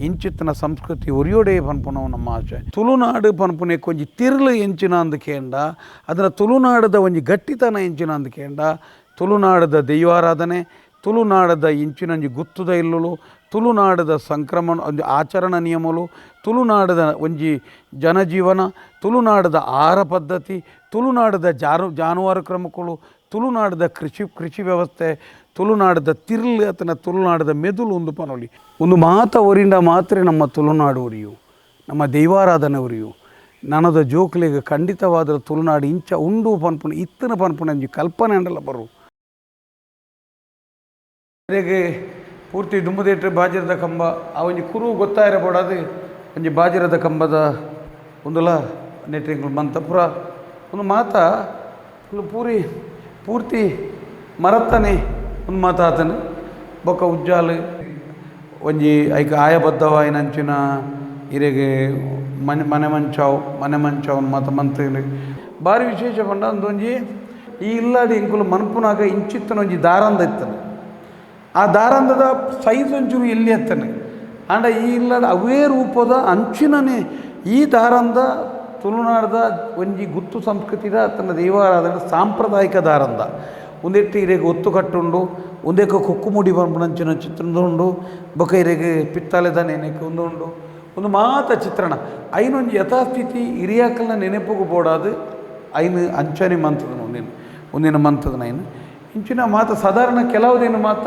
ಇಂಚಿತ್ತಿನ ಸಂಸ್ಕೃತಿ ಒರಿಯೋಡೆ ಪನ್ಪುನವು ನಮ್ಮ ಆಚೆ. ತುಳುನಾಡು ಪನ್ಪುನೆ ಕೊಂಜಿ ತಿರ್ಲು ಎಂಚಿನ ಅಂದ್ಕೇಂಡ ಅದರ ತುಳುನಾಡದ ಒಂಜಿ ಗಟ್ಟಿತನ ಎಂಚಿನ ಅಂದ್ಕೇಂಡ ತುಳುನಾಡದ ದೈವಾರಾಧನೆ, ತುಳುನಾಡದ ಇಂಚಿನಂಜಿ ಗುತ್ತುದ ಇಲ್ಲುಲು, ತುಳುನಾಡದ ಸಂಕ್ರಮಣ ಒಂದು ಆಚರಣ ನಿಯಮಲು, ತುಳುನಾಡದ ಒಂಜಿ ಜನಜೀವನ, ತುಳುನಾಡದ ಆಹಾರ ಪದ್ಧತಿ, ತುಳುನಾಡದ ಜಾನು ಜಾನುವಾರು ಕ್ರಮಗಳು ತುಳುನಾಡದ ಕೃಷಿ ಕೃಷಿ ವ್ಯವಸ್ಥೆ ತುಳುನಾಡದ ತಿರ್ಲ್ ಅತನ ತುಳುನಾಡದ ಮೆದುಳು ಒಂದು ಪನೊಲಿ. ಒಂದು ಮಾತ ಒರಿಂದ ಮಾತ್ರ ನಮ್ಮ ತುಳುನಾಡು ಉರಿಯು ನಮ್ಮ ದೈವಾರಾಧನೆ ಉರಿಯು ನನದ ಜೋಕ್ಲಿಗೆ ಖಂಡಿತವಾದ ತುಳುನಾಡು ಇಂಚ ಉಂಡು ಪನ್ಪುಣ, ಇತ್ತನ ಪನ್ಪುಣ ಕಲ್ಪನೆ ಅಂಡಲ್ಲ ಬರು. ಪೂರ್ತಿ ದುಂಬುದೇಟ್ರೆ ಬಾಜಿರದ ಕಂಬ ಆ ಒಂಜಿ ಕುರು ಗೊತ್ತಾಯಿರಬೋಡದು ಒಂಜಿ ಬಾಜಿರದ ಕಂಬದ ಒಂದುಲ ನೆಟ್ರಿಂಗ್ ಮಂತಪುರ. ಒಂದು ಮಾತ ಪೂರಿ, ಪೂರ್ತಿ ಮರತ್ತನೆ ಒಂದು ಮಾತಾತನು ಬೊಕ್ಕ ಉಜ್ಜಾಲು, ಒಂಜಿ ಐಕ ಆಯಬದ್ಧವಾಯಿನಂಚಿನ ಇರೆಗೆ ಮನೆ ಮನೆ ಮಂಚಾವ್ ಮನೆ ಮಂಚಾವ್ ಮಾತ ಮಂತ್ರಿ ಭಾರಿ ವಿಶೇಷ ಪಂಡ, ಒಂದೊಂಜಿ ಈ ಇಲ್ಲಾಡಿ ಇಂಕುಲು ಮನ್ಪುನಾಗ ಇಂಚಿತ್ತನ ಒಂಜಿ ದಾರಂದ ಇತ್ತನೆ. ಆ ದಾರಂದದ ಸೈಜ್ ಒಂಚೂರು ಎಲ್ಲಿ ಎತ್ತನೆ. ಆಂಡ ಈ ಇಲ್ಲಾಡ ಅವೇ ರೂಪದ ಅಂಚಿನನೇ ಈ ದಾರಂದ ತುಳುನಾಡದ ಒಂಜಿ ಗುತ್ತು ಸಂಸ್ಕೃತಿದ ತನ್ನ ದೈವಾರಾಧನೆ ಸಾಂಪ್ರದಾಯಿಕ ದಾರಂದ ಒಂದೆಟ್ಟು ಇರೆಗೆ ಒತ್ತು ಕಟ್ಟುಂಡು ಒಂದೇಕ ಕೊಕ್ಕು ಮುಡಿ ಚಿತ್ರದ ಉಂಡು ಬೊಕ ಇರೆಗೆ ಪಿತ್ತಲೆದ ನೆನೆಕೆ ಒಂದು ಉಂಡು ಒಂದು ಮಾತ ಚಿತ್ರಣ, ಐನೊಂದು ಯಥಾಸ್ಥಿತಿ ಹಿರಿಯಾಕಲ್ನ ನೆನಪುಗು ಬೋಡಾದು, ಐನು ಅಂಚನೆ ಮಂತದ ಒಂದಿನ ಒಂದಿನ ಮಂತದ ಐನು. ಇಂಚಿನ ಮಾತ ಸಾಧಾರಣ ಕೆಲವುದೇನು ಮಾತ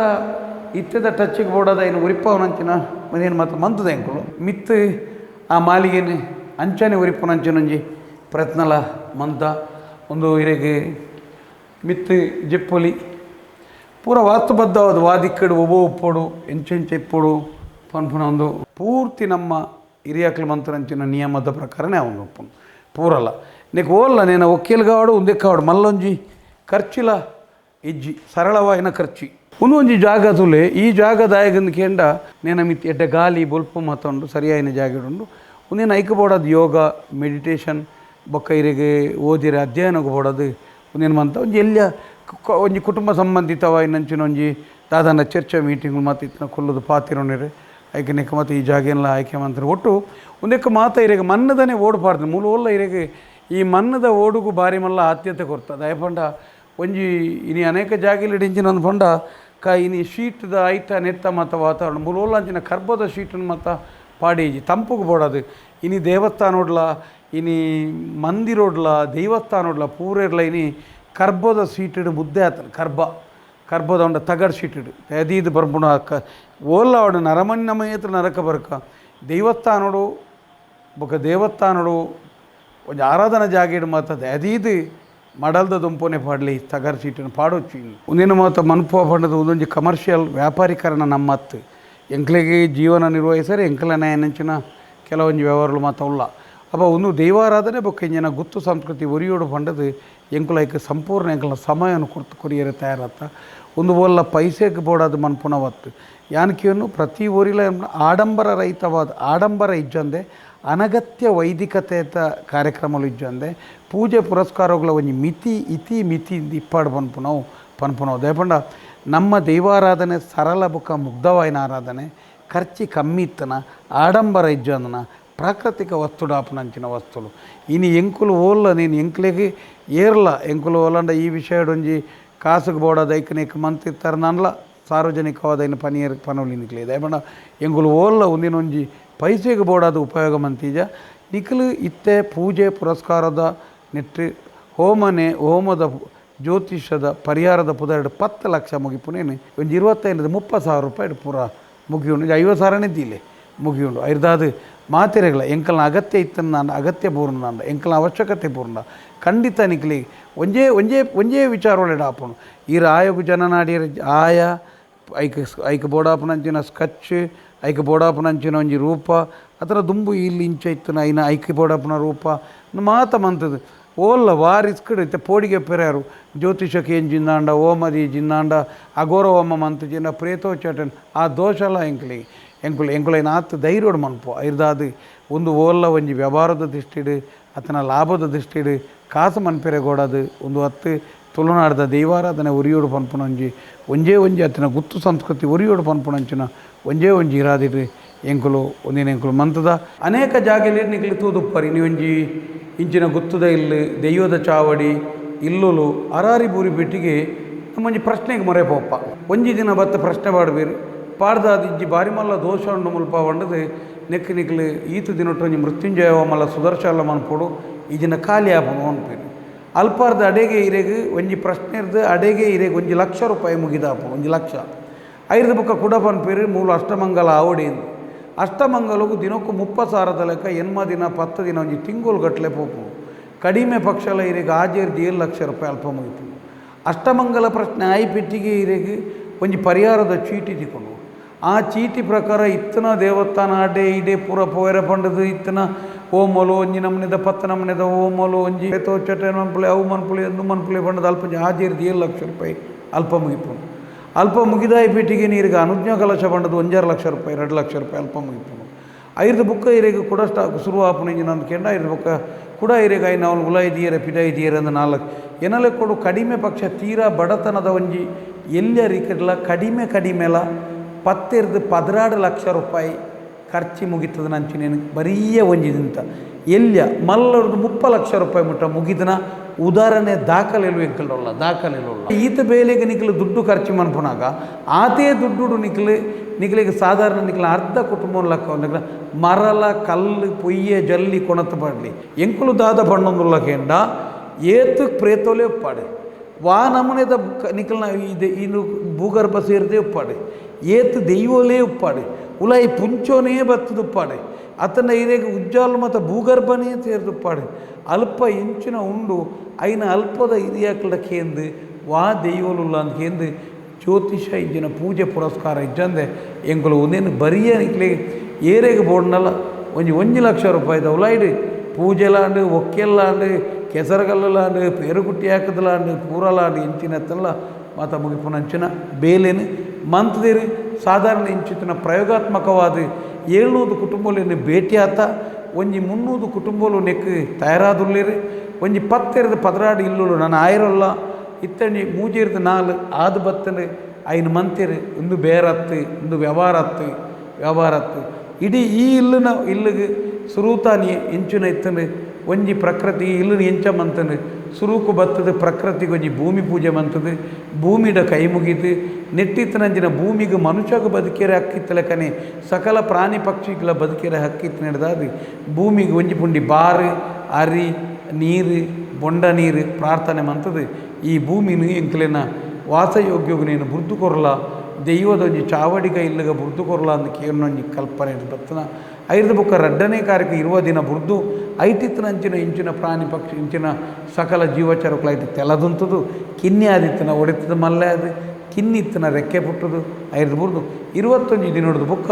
ಇತ್ತದ ಟಚ್ಚಿಗೆ ಬೋಡಾದ ಐನು ಉರಿಪವನಂಚಿನ ಮನೇನು ಮಾತ ಮಂತದ ಎಂಕುಳು. ಮಿತ್ತು ಆ ಮಾಲಿಗೆನೆ ಅಂಚನೆ ಉರಿಪನಂಚಿನೊಂಜಿ ಪ್ರಯತ್ನಲ ಮಂತ, ಒಂದು ಇರೆಗೆ ಮಿತ್ತು, ಜಿಪ್ಪೊಲಿ. ಪೂರ ವಾಸ್ತುಬದ್ಧವಾದ ವಾದಿಕ್ಕಡು ಒಬ್ಬ ಉಪ್ಪೋಡು ಎಂಚೆಂಚೆ ಇಪ್ಪೋಡು ಪನ್ಪುನ ಪೂರ್ತಿ ನಮ್ಮ ಹಿರಿಯಕ್ಲ ಮಂತ್ರಂಚಿನ ನಿಯಮದ ಪ್ರಕಾರನೇ ಅವನು ಒಪ್ಪನು. ಪೂರಲ್ಲ. ನೀಕು ಓಲ್ಲ ನೇನ? ಒಕ್ಕೇಲ್ಗಾವಡು ಒಂದೆಕ್ಕಾವಡು ಮಲ್ಲೊಂಜಿ ಖರ್ಚಿಲ ಇಜ್ಜಿ, ಸರಳವಾಯಿನ ಖರ್ಚಿ ಉಂದೊಂಜಿ ಜಾಗ ತುಲೆ ಈ ಜಾಗ ಕೆಂಡ ಕೇಂಡ ನೇನ ಮಿತ್ ಎಡ್ಡೆ ಗಾಲಿ, ಬೊಲ್ಪ ಮತ್ತೊಂಡು ಸರಿಯಾಯಿನ ಜಾಗ ಉಂಡು ಒಂದೇನು ಐಕ ಬೋಡದು ಯೋಗ, ಮೆಡಿಟೇಷನ್, ಬೊಕ್ಕ ಒಂದೇನು ಮಂತ ಒಂಜಿ ಎಲ್ಲ ಒಂಜಿ ಕುಟುಂಬ ಸಂಬಂಧಿತವಾಗಿ ಒಂಜಿ ದಾದಾನ ಚರ್ಚೆ ಮೀಟಿಂಗ್ ಮತ್ತು ಇತ್ತಿನ ಕೊಲ್ಲದು ಪಾತಿರೋನಿರೆ ಆಯ್ಕೆ ನೆಕ್ಕ ಮತ್ತು ಈ ಜಾಗ ಎಲ್ಲ ಆಯ್ಕೆ ಮಾಡ್ತಾರೆ ಒಟ್ಟು ಒಂದೆಕ್ಕ ಮಾತ ಇರೇಗ ಮನ್ನದನೇ ಓಡಬಾರ್ದು. ಮೂಲ ಒಲ್ಲ ಇರೇಗ ಈ ಮನ್ನದ ಓಡುಗು ಬಾರಿ ಮಲ್ಲ ಆದ್ಯತೆ ಕೊರ್ತ ದಯಪಂಡ ಒಂಜಿ ಇನಿ ಅನೇಕ ಜಾಗಿಲಿ ಡಿಂಚಿನ ಒಂದು ಪಂಡ ಕ ಇನಿ ಶೀಟ್ದ ಐಟ ನೆತ್ತ ಮತ್ತು ವಾತಾವರಣ. ಮೂಲೋಲ್ಲಂಚಿನ ಕರ್ಬದ ಶೀಟನ್ನು ಮತ್ತು ಪಾಡಿ ತಂಪುಗೆ ಬೋಡದು. ಇನಿ ದೇವಸ್ಥಾನೋಡ್ಲ ಇನಿ ಮಂದಿರೋಡ್ಲ ದೇವಸ್ಥಾನೋಡ್ಲ ಪೂರೆರ್ಲ ಇನಿ ಸೀಟ್ ಸೀಟಡು ಮುದ್ದೆ ಆತ ಕರ್ಬ. ಕರ್ಬೋದ ಉಂಡ ತಗಡ್ ಶೀಟಡು ಎದೀದು ಬರ್ಬುಣ ಅಕ್ಕ ಓಲ್ಲ ಅವಡು ನರಮನ್ಯಮಯತ್ರ ನರಕ ಬರ್ಕ. ದೇವಸ್ಥಾನೋಡು ಬೊಕ ದೇವಸ್ಥಾನಡು ಒಂಜಿ ಆರಾಧನಾ ಜಾಗೆಡ್ ಮಾತದ ಅದೀದು ಮಡಲ್ದ ದುಂಪುನೆ ಪಾಡ್ಲಿ ತಗರ್ ಸೀಟನ್ನು ಪಾಡೊಚ್ಚು ಒಂದಿನ ಮಾತ ಮನ್ಪುವ ಪಂಡದ ಒಂದೊಂದು ಕಮರ್ಷಿಯಲ್ ವ್ಯಾಪಾರೀಕರಣ ನಮ್ಮತ್ತು. ಎಂಕ್ಲಿಗೆ ಜೀವನ ನಿರ್ವಹಿಸರೆ, ಎಂಕ್ಲನೆ ನೆಂಚಿನ ಕೆಲವೊಂಜಿ ವ್ಯವಹಾರಗಳು ಮಾತ ಉಲ್ಲ. ಅಪ್ಪ, ಒಂದು ದೈವಾರಾಧನೆ ಬೊಕ್ಕ ಇಂಜಿನ ಗುತ್ತು ಸಂಸ್ಕೃತಿ ಒರಿಯೋಡು ಪಂಡದು ಎಂಕುಲೈಕ್ ಸಂಪೂರ್ಣ ಎಂಕಲ ಸಮಯನ ಕೊರ್ತು ಕೊರಿಯರೆ ತಯಾರತ್ತ ಒಂದು ಒಲ್ಲ ಪೈಸೆಗೆ ಬೋಡಾದ ಮನ್ಪುನವತ್ತು ಯಾನಕೇನು ಪ್ರತಿ ಊರಿಲ ಆಡಂಬರ ರಹಿತವಾದ, ಆಡಂಬರ ಇಜ್ಜಂದೆ, ಅನಗತ್ಯ ವೈದಿಕತೆತ ಕಾರ್ಯಕ್ರಮಗಳು ಇಜ್ಜಂದೆ, ಪೂಜೆ ಪುರಸ್ಕಾರಗಳ ಒಂಜಿ ಮಿತಿ, ಇತಿ ಮಿತಿ ಇಪ್ಪಾಡು ಪನ್ಪುನವು ಪನ್ಪುನವು ದಯಪಂಡ, ನಮ್ಮ ದೈವಾರಾಧನೆ ಸರಳ ಬುಕ್ಕ ಮುಗ್ಧವಾಯಿನ ಆರಾಧನೆ, ಖರ್ಚಿ ಕಮ್ಮಿ ಇತ್ತನ, ಆಡಂಬರ ಇಜ್ಜಂದನ ಪ್ರಾಕೃತಿಕ ವಸ್ತುಡಾಪನಂಚಿನ ವಸ್ತುಲು. ಇನಿ ಎಂಕುಲು ಓಲ್ಲ, ನೀನು ಎಂಕ್ಲೆಗೆ ಏರ್ಲ. ಎಂಕುಲು ಓಲಂಡ ಈ ವಿಷಯಡೊಂಜಿ ಕಾಸುಗೆ ಬೋಡದ ಐಕನೇಕ ಮಂತಿರ್ತಾರೆ ನನ್ಲ. ಸಾರ್ವಜನಿಕವಾದ ಇನ್ನು ಪನಿಯರ್ ಪನವಲಿ ನಿಕ್ಲಿ ದಯಪಂಡ ಎಂಕುಲು ಓಲ್ಲ ಒಂದಿನೊಂಜಿ ಪೈಸೆಗೆ ಬೋಡಾದ ಉಪಯೋಗ ಮಂತೀಜ. ನಿಖಲು ಇತ್ತೆ ಪೂಜೆ ಪುರಸ್ಕಾರದ ನೆಟ್ಟು ಹೋಮನೆ, ಹೋಮದ ಜ್ಯೋತಿಷದ ಪರಿಹಾರದ ಪುದರ್ಡು ಪತ್ತು ಲಕ್ಷ ಮುಗಿಪುನೇನು ಒಂದು ಇರುವತ್ತೈದು ಮುಪ್ಪತ್ತು ಸಾವಿರ ರೂಪಾಯಿ ಪೂರ ಮುಗಿಯುಂಡು. ಐವತ್ತು ಸಾವಿರನೇ ತೀಲೆ ಮುಗಿಯುಂಡು. ಐರ್ದಾದು ಮಾತೆರೆಗಳ, ಎಂಕಲ್ನ ಅಗತ್ಯ ಇತ್ತನ್ನು ನಾನು ಅಗತ್ಯ ಪೂರ್ಣ ಅಂದ ಎಂಕಲ್ನ ಅವಶ್ಯಕತೆ ಪೂರ್ಣ ಖಂಡಿತ ನಿಕ್ಲಿ, ಒಂಜೇ ಒಂಜೇ ಒಂಜೇ ವಿಚಾರ ಒಳ್ಳೆ ಆಪುಣು ಈ ರಾಯಗು ಜನನಾಡಿಯರ ಆಯ, ಐಕ ಐಕ ಬೋಡಾಪನಂಚಿನ ಸ್ಕಚ್ ಐಕ ಬೋಡಾಪುನಂಚಿನ ಒಂಜಿ ರೂಪ, ಅದರ ದುಂಬು ಇಲ್ಲಿ ಇಂಚ ಇತ್ತನ ಐನ ಐಕ ಬೋಡಾಪನ ರೂಪ. ಮಾತ ಮಂತದು, ಓಲ್ಲ ವಾರಿಸ್ಕಡೆ ಇತ್ತೆ ಪೋಡಿಗೆ ಪೆರ್ಯಾರು ಜ್ಯೋತಿಷಕ್ಕೆ ಏನು ಜಿನ್ನಾಂಡ, ಓಮದಿ ಜಿನ್ನಾಂಡ, ಅಘೋರ ಹೋಮ ಮಂತು ಜಿನ್ನ ಪ್ರೇತೋಚಟನ್, ಆ ದೋಷಲ ಎಂಕ್ಲಿ. ಎಂಕುಲು ಎಂಕುಲೈನ ಆತು ಧೈರ್ಯೋಡು ಮನ್ಪು. ಐರ್ದಾದು ಒಂದು ಓಲ್ಲ ಒಂಜಿ ವ್ಯವಹಾರದ ದೃಷ್ಟಿಡು, ಅತನ ಲಾಭದ ದೃಷ್ಟಿಡು, ಕಾಸು ಮನ್ಪೆರೆ ಗೋಡದು ಒಂದು ಹತ್ತು ತುಳುನಾಡದ ದೈವಾರಾಧನೆ ಒರಿಯೋಡು ಪನ್ಪುನಂಜಿ, ಒಂಜೇ ಒಂಜಿ ಅತ್ತಿನ ಗುತ್ತು ಸಂಸ್ಕೃತಿ ಒರಿಯೋಡು ಪನ್ಪುನಂಚಿನ ಒಂಜೇ ಒಂಜಿ ಇರಾದಿಡ್ರಿ ಎಂಕುಲು, ಒಂದಿನ ಎಂಕುಲು ಮಂತದ. ಅನೇಕ ಜಾಗೆಲಿ ನಿಕ್ಲಿ ತೂದುಪ್ಪರಿ ನೀವೊಂಜಿ ಇಂಚಿನ ಗುತ್ತುದ ಇಲ್ಲಿ, ದೈವದ ಚಾವಡಿ, ಇಲ್ಲುಲು, ಅರಾರಿ ಬೂರಿ ಬಿಟ್ಟಿಗೆ ನಮ್ಮೊಂಜಿ ಪ್ರಶ್ನೆಗೆ ಮೊರೆ ಪೋಪ್ಪ ಒಂಜಿ ದಿನ ಬತ್ತ ಪ್ರಶ್ನೆ ಪಾಡ್ಬೇರು ಮಲ್ಲ ದೋಷ ಉಂಡು ಮುಲ್ಪ ಬಂಡದು ನೆಕ್ ನಿಕ್ಲಿ ಈತ ದಿನೊಟ್ಟೊಂಜಿ ಮೃತ್ಯುಂಜಯ ಮಲ್ಲ ಸುದರ್ಶನ ಮನ್ಪೊಡು ಈಜಿನ ಖಾಲಿ ಆಪನು ಅನ್ಪೇರು ಅಲ್ಪಾರ್ದ ಅಡೆಗೆ ಇರೆಗ್ ಒಂಜಿ ಪ್ರಶ್ನೆ ಇರ್ದು ಅಡೆಗೆ ಇರೆಗ್ ಒಂಜಿ ಲಕ್ಷ ರೂಪಾಯಿ ಮುಗಿದಾಪು ಒಂಜಿ ಲಕ್ಷ. ಐದು ಬುಕ್ಕ ಕುಡಪನ್ ಪೇರು ಮೂಲ ಅಷ್ಟಮಂಗಲ ಆವಡಿಂದು ಅಷ್ಟಮಂಗಲಗೂ ದಿನಕ್ಕೂ ಮುಪ್ಪ ಸಾರದ ಲೆಕ್ಕ ಎನ್ಮ ದಿನ ಪತ್ತು ದಿನ ಒಂಜಿ ತಿಂಗಳು ಗಟ್ಟಲೆ ಪೋಪು. ಕಡಿಮೆ ಪಕ್ಷಲ ಇರೆಗೆ ಆಜೇರ್ದು ಏಳು ಲಕ್ಷ ರೂಪಾಯಿ ಅಲ್ಪ ಮುಗಿತು ಅಷ್ಟಮಂಗಲ ಪ್ರಶ್ನೆ ಆಯ್ ಪೆಟ್ಟಿಗೆ ಇರೆಗ್ ಒಂಜಿ ಪರಿಹಾರದ ಚೀಟಿ ತಿಕೊಂಡು ಆ ಚೀಟಿ ಪ್ರಕಾರ ಇತ್ತನ ದೇವಸ್ಥಾನ ಅಡೆ ಇಡೆ ಪೂರ ಪೋಯರ ಪಂಡದು, ಇತ್ತನ ಓಮಲು ಒಂಜಿ ನಮನೆದ ಪತ್ತ ನಮನೆದ ಓಮಲು ಒಂಜಿ ಏತೋ ಚಟ ಮನ್ಪುಳಿ ಅವು ಮನ್ಪುಳಿ ಎಂದು ಮನ್ಪುಳಿ ಪಂಡದ, ಅಲ್ಪ ಆಜೇರ್ದು ಏಳು ಲಕ್ಷ ರೂಪಾಯಿ ಅಲ್ಪ ಮುಗಿಪು. ಅಲ್ಪ ಮುಗಿದಾಯ ಪೀಟಿಗೆ ನೀರಿಗೆ ಅನುಜ್ಞ ಕಲಶ ಪಂಡದು ಒಂಜಾರು ಲಕ್ಷ ರೂಪಾಯಿ, ಎರಡು ಲಕ್ಷ ರೂಪಾಯಿ ಅಲ್ಪ ಮುಗಿಪು. ಐದು ಬುಕ್ಕ ಇರೆಗೆ ಕೂಡ ಸ್ಟಾಕ್ ಶುರು ಆಪುನಿಂಜಿ ನಂದು ಕೆಂಡ, ಐದು ಬುಕ್ಕ ಕೂಡ ಇರೆಗೆ ಐನ ನಾವು ಉಲ ಇದೀಯರ, ಪಿಡ ಇದೀಯರ ಅಂದ ನಾಲ್ಕು ಏನಲ್ಲೇ ಕೊಡು ಕಡಿಮೆ ಪಕ್ಷ ತೀರಾ ಬಡತನದ ಒಂಜಿ ಎಲ್ಲರಿಕೆಲ್ಲ ಕಡಿಮೆ ಕಡಿಮೆಲ ಪತ್ತೆರ್ದು ಪದಿನಾಡು ಲಕ್ಷ ರೂಪಾಯಿ ಖರ್ಚಿ ಮುಗಿತದ ನಂಚಿನೇನು ಬರೀಯ ಒಂಜಿದಂತ ಎಲ್ಯ, ಮಲ್ಲರದು ಮುಪ್ಪ ಲಕ್ಷ ರೂಪಾಯಿ ಮುಟ್ಟ ಮುಗಿದನ ಉದಾಹರಣೆ ದಾಖಲೆಲು ಎಂಕಲ್ರಲ್ಲ ದಾಖಲೆಲು ಈತ ಬೇಲೆಗೆ ನಿಖಲು ದುಡ್ಡು ಖರ್ಚು ಮನ್ಪುನಾಗ, ಆತೇ ದುಡ್ಡು ನಿಖಲು ನಿಖಲಿಗೆ ಸಾಧಾರಣ ನಿಖಲ ಅರ್ಧ ಕುಟುಂಬ ಲಕ್ಕ ನಿಕ್ಲ ಮರಲ, ಕಲ್ಲು, ಪೊಯ್ಯೆ, ಜಲ್ಲಿ ಕೊಣತ ಪಡ್ಲಿ ಎಂಕುಲು ದಾದ ಬಣ್ಣೊಂದುಲ್ಲ ಕೆಂಡ ಏತು ಪ್ರೇತೋಲೆ ಒಪ್ಪಾಡೆ. ವಾ ನಮನೆದ ನಿಖಲ್ನ ಇದು, ಇನ್ನು ಭೂಗರ್ಭ ಸೇರಿದೆ ಉಪ್ಪಾಡೆ ಏತ್ ದೆಯ್ಯೋಲೇ ಉಪ್ಪಾಡೆ, ಉಲಾಯಿ ಪುಂಚೋನೇ ಬತ್ತದು ಉಪ್ಪಾಡೆ ಅತನ ಇರೇಗ ಉಜ್ಜಾಲು ಮತ್ತು ಭೂಗರ್ಭನೇ ಸೇರಿದುಪ್ಪಾಡೆ ಅಲ್ಪ ಇಂಚಿನ ಉಂಡು, ಐನ ಅಲ್ಪದ ಇದಿಯಾಕಲ ಕೇಂದು, ವಾ ದೆಯ್ಯೋಲುಲ್ಲ ಅಂತ ಕೇಂದು, ಜ್ಯೋತಿಷ ಇಂಜಿನ ಪೂಜೆ ಪುರಸ್ಕಾರ ಇಜ್ಜಂದೆ ಎಂಕುಲು ಒಂದೇನು ಬರಿಯ ನಿಕ್ಲೆ, ಏರೆಗೆ ಬೋಡ್ನಲ್ಲ ಒಂಜಿ ಒಂಜಿ ಲಕ್ಷ ರೂಪಾಯಿದ ಉಲಾಯ್ಡು, ಪೂಜೆಲಾಂಡು, ಒಕ್ಕೆಲ್ಲಾಂಡು ಕೆಸರಗಲ್ಲಾಂಡು ಪೇರುಗುಟ್ಟಿ ಹಾಕದಲಾಂಡು, ಪೂರಲಾಂಡು, ಇಂಚಿನತ್ತಲ್ಲ, ಮಾತ ಮುಗಿಪುನಂಚಿನ, ಬೇಲೇನು ಮಂತ್ದಿರು, ಸಾಧಾರಣ ಇಂಚಿನ ಪ್ರಯೋಗಾತ್ಮಕವಾದ ಏಳ್ನೂರು ಕುಟುಂಬಗಳನ್ನು ಭೇಟಿಯಾತ ಒಂಜಿ ಮುನ್ನೂರು ಕುಟುಂಬಲು ನೆಕ್ ತಯಾರಾದುಲ್ಲೇರು ಒಂಜಿ ಪತ್ತೆರದ ಪದರಾಡು ಇಲ್ಲುಳು ನಾನು ಆಯಿರಲ್ಲ, ಇತ್ತಣಿ ಮೂಜಿರ್ದ ನಾಲ್ ಆದ ಬತ್ತನೆ ಐನು ಮಂತಿರು ಇಂದು ಬೇರತ್ತು, ಇಂದು ವ್ಯವಹಾರತ್ತು ವ್ಯವಹಾರತ್ತು. ಇಡೀ ಈ ಇಲ್ಲಿನ, ಇಲ್ಲಿಗೆ ಸುರೂತಾನಿ ಎಂಚಿನ ಇತ್ತನೆ, ಒಂಜಿ ಪ್ರಕೃತಿ ಇಲ್ಲಿನ ಎಂಚ ಮಂತನು. ಸುರೂಕು ಬತ್ತದ ಪ್ರಕೃತಿಗೊಂಜಿ ಭೂಮಿ ಪೂಜೆ ಮಂತದು ಭೂಮಿಡ ಕೈ ಮುಗಿದು ನೆಟ್ಟಿತ್ತನಂಜಿನ ಭೂಮಿಗೆ ಮನುಷ್ಯಗ ಬದುಕಿರ ಹಕ್ಕಿತ್ತಲಕನೆ ಸಕಲ ಪ್ರಾಣಿ ಪಕ್ಷಿಗಳ ಬದುಕಿರ ಹಕ್ಕಿತ್ತು ನಡೆದಾದ. ಭೂಮಿಗೆ ಒಂಜಿ ಪುಂಡಿ ಬಾರು, ಅರಿ, ನೀರು, ಬೊಂಡ ನೀರು ಪ್ರಾರ್ಥನೆ ಮಂತದು. ಈ ಭೂಮಿನು ಎಂಕ್ಲೆನ ವಾಸಯೋಗ್ಯವು ನೀನು ಬುರ್ದು ಕೊರಲ, ದೈವದೊಂಜಿ ಚಾವಡಿಗ ಇಲ್ಲಗ ಬುರ್ದು ಕೊರಲ ಅಂದ ಕೇಳೊಂಜಿ ಕಲ್ಪನೆ ಬತ್ತನ ಐದು ಬುಕ್ಕ ರಡ್ಡನೇ ಕಾರ್ಯಕ್ಕೆ ಇರುವ ದಿನ ಬುರ್ದು ಐತಿತ್ತನಂಚಿನ ಇಂಚಿನ ಪ್ರಾಣಿ ಪಕ್ಷಿ ಇಂಚಿನ ಸಕಲ ಜೀವಚರಗಳು ಐತಿ ತೆಲದುಂತದು ಕಿನ್ನಿ ಆದಿತ್ತಿನ ಒಡೆತದ ಮಲ್ಲೆ ಅದು, ಕಿನ್ನಿತ್ತಿನ ರೆಕ್ಕೆ ಪುಟ್ಟದು, ಐದು ಬುರ್ದು ಇರುವತ್ತೊಂದು ದಿನದ ಬುಕ್ಕ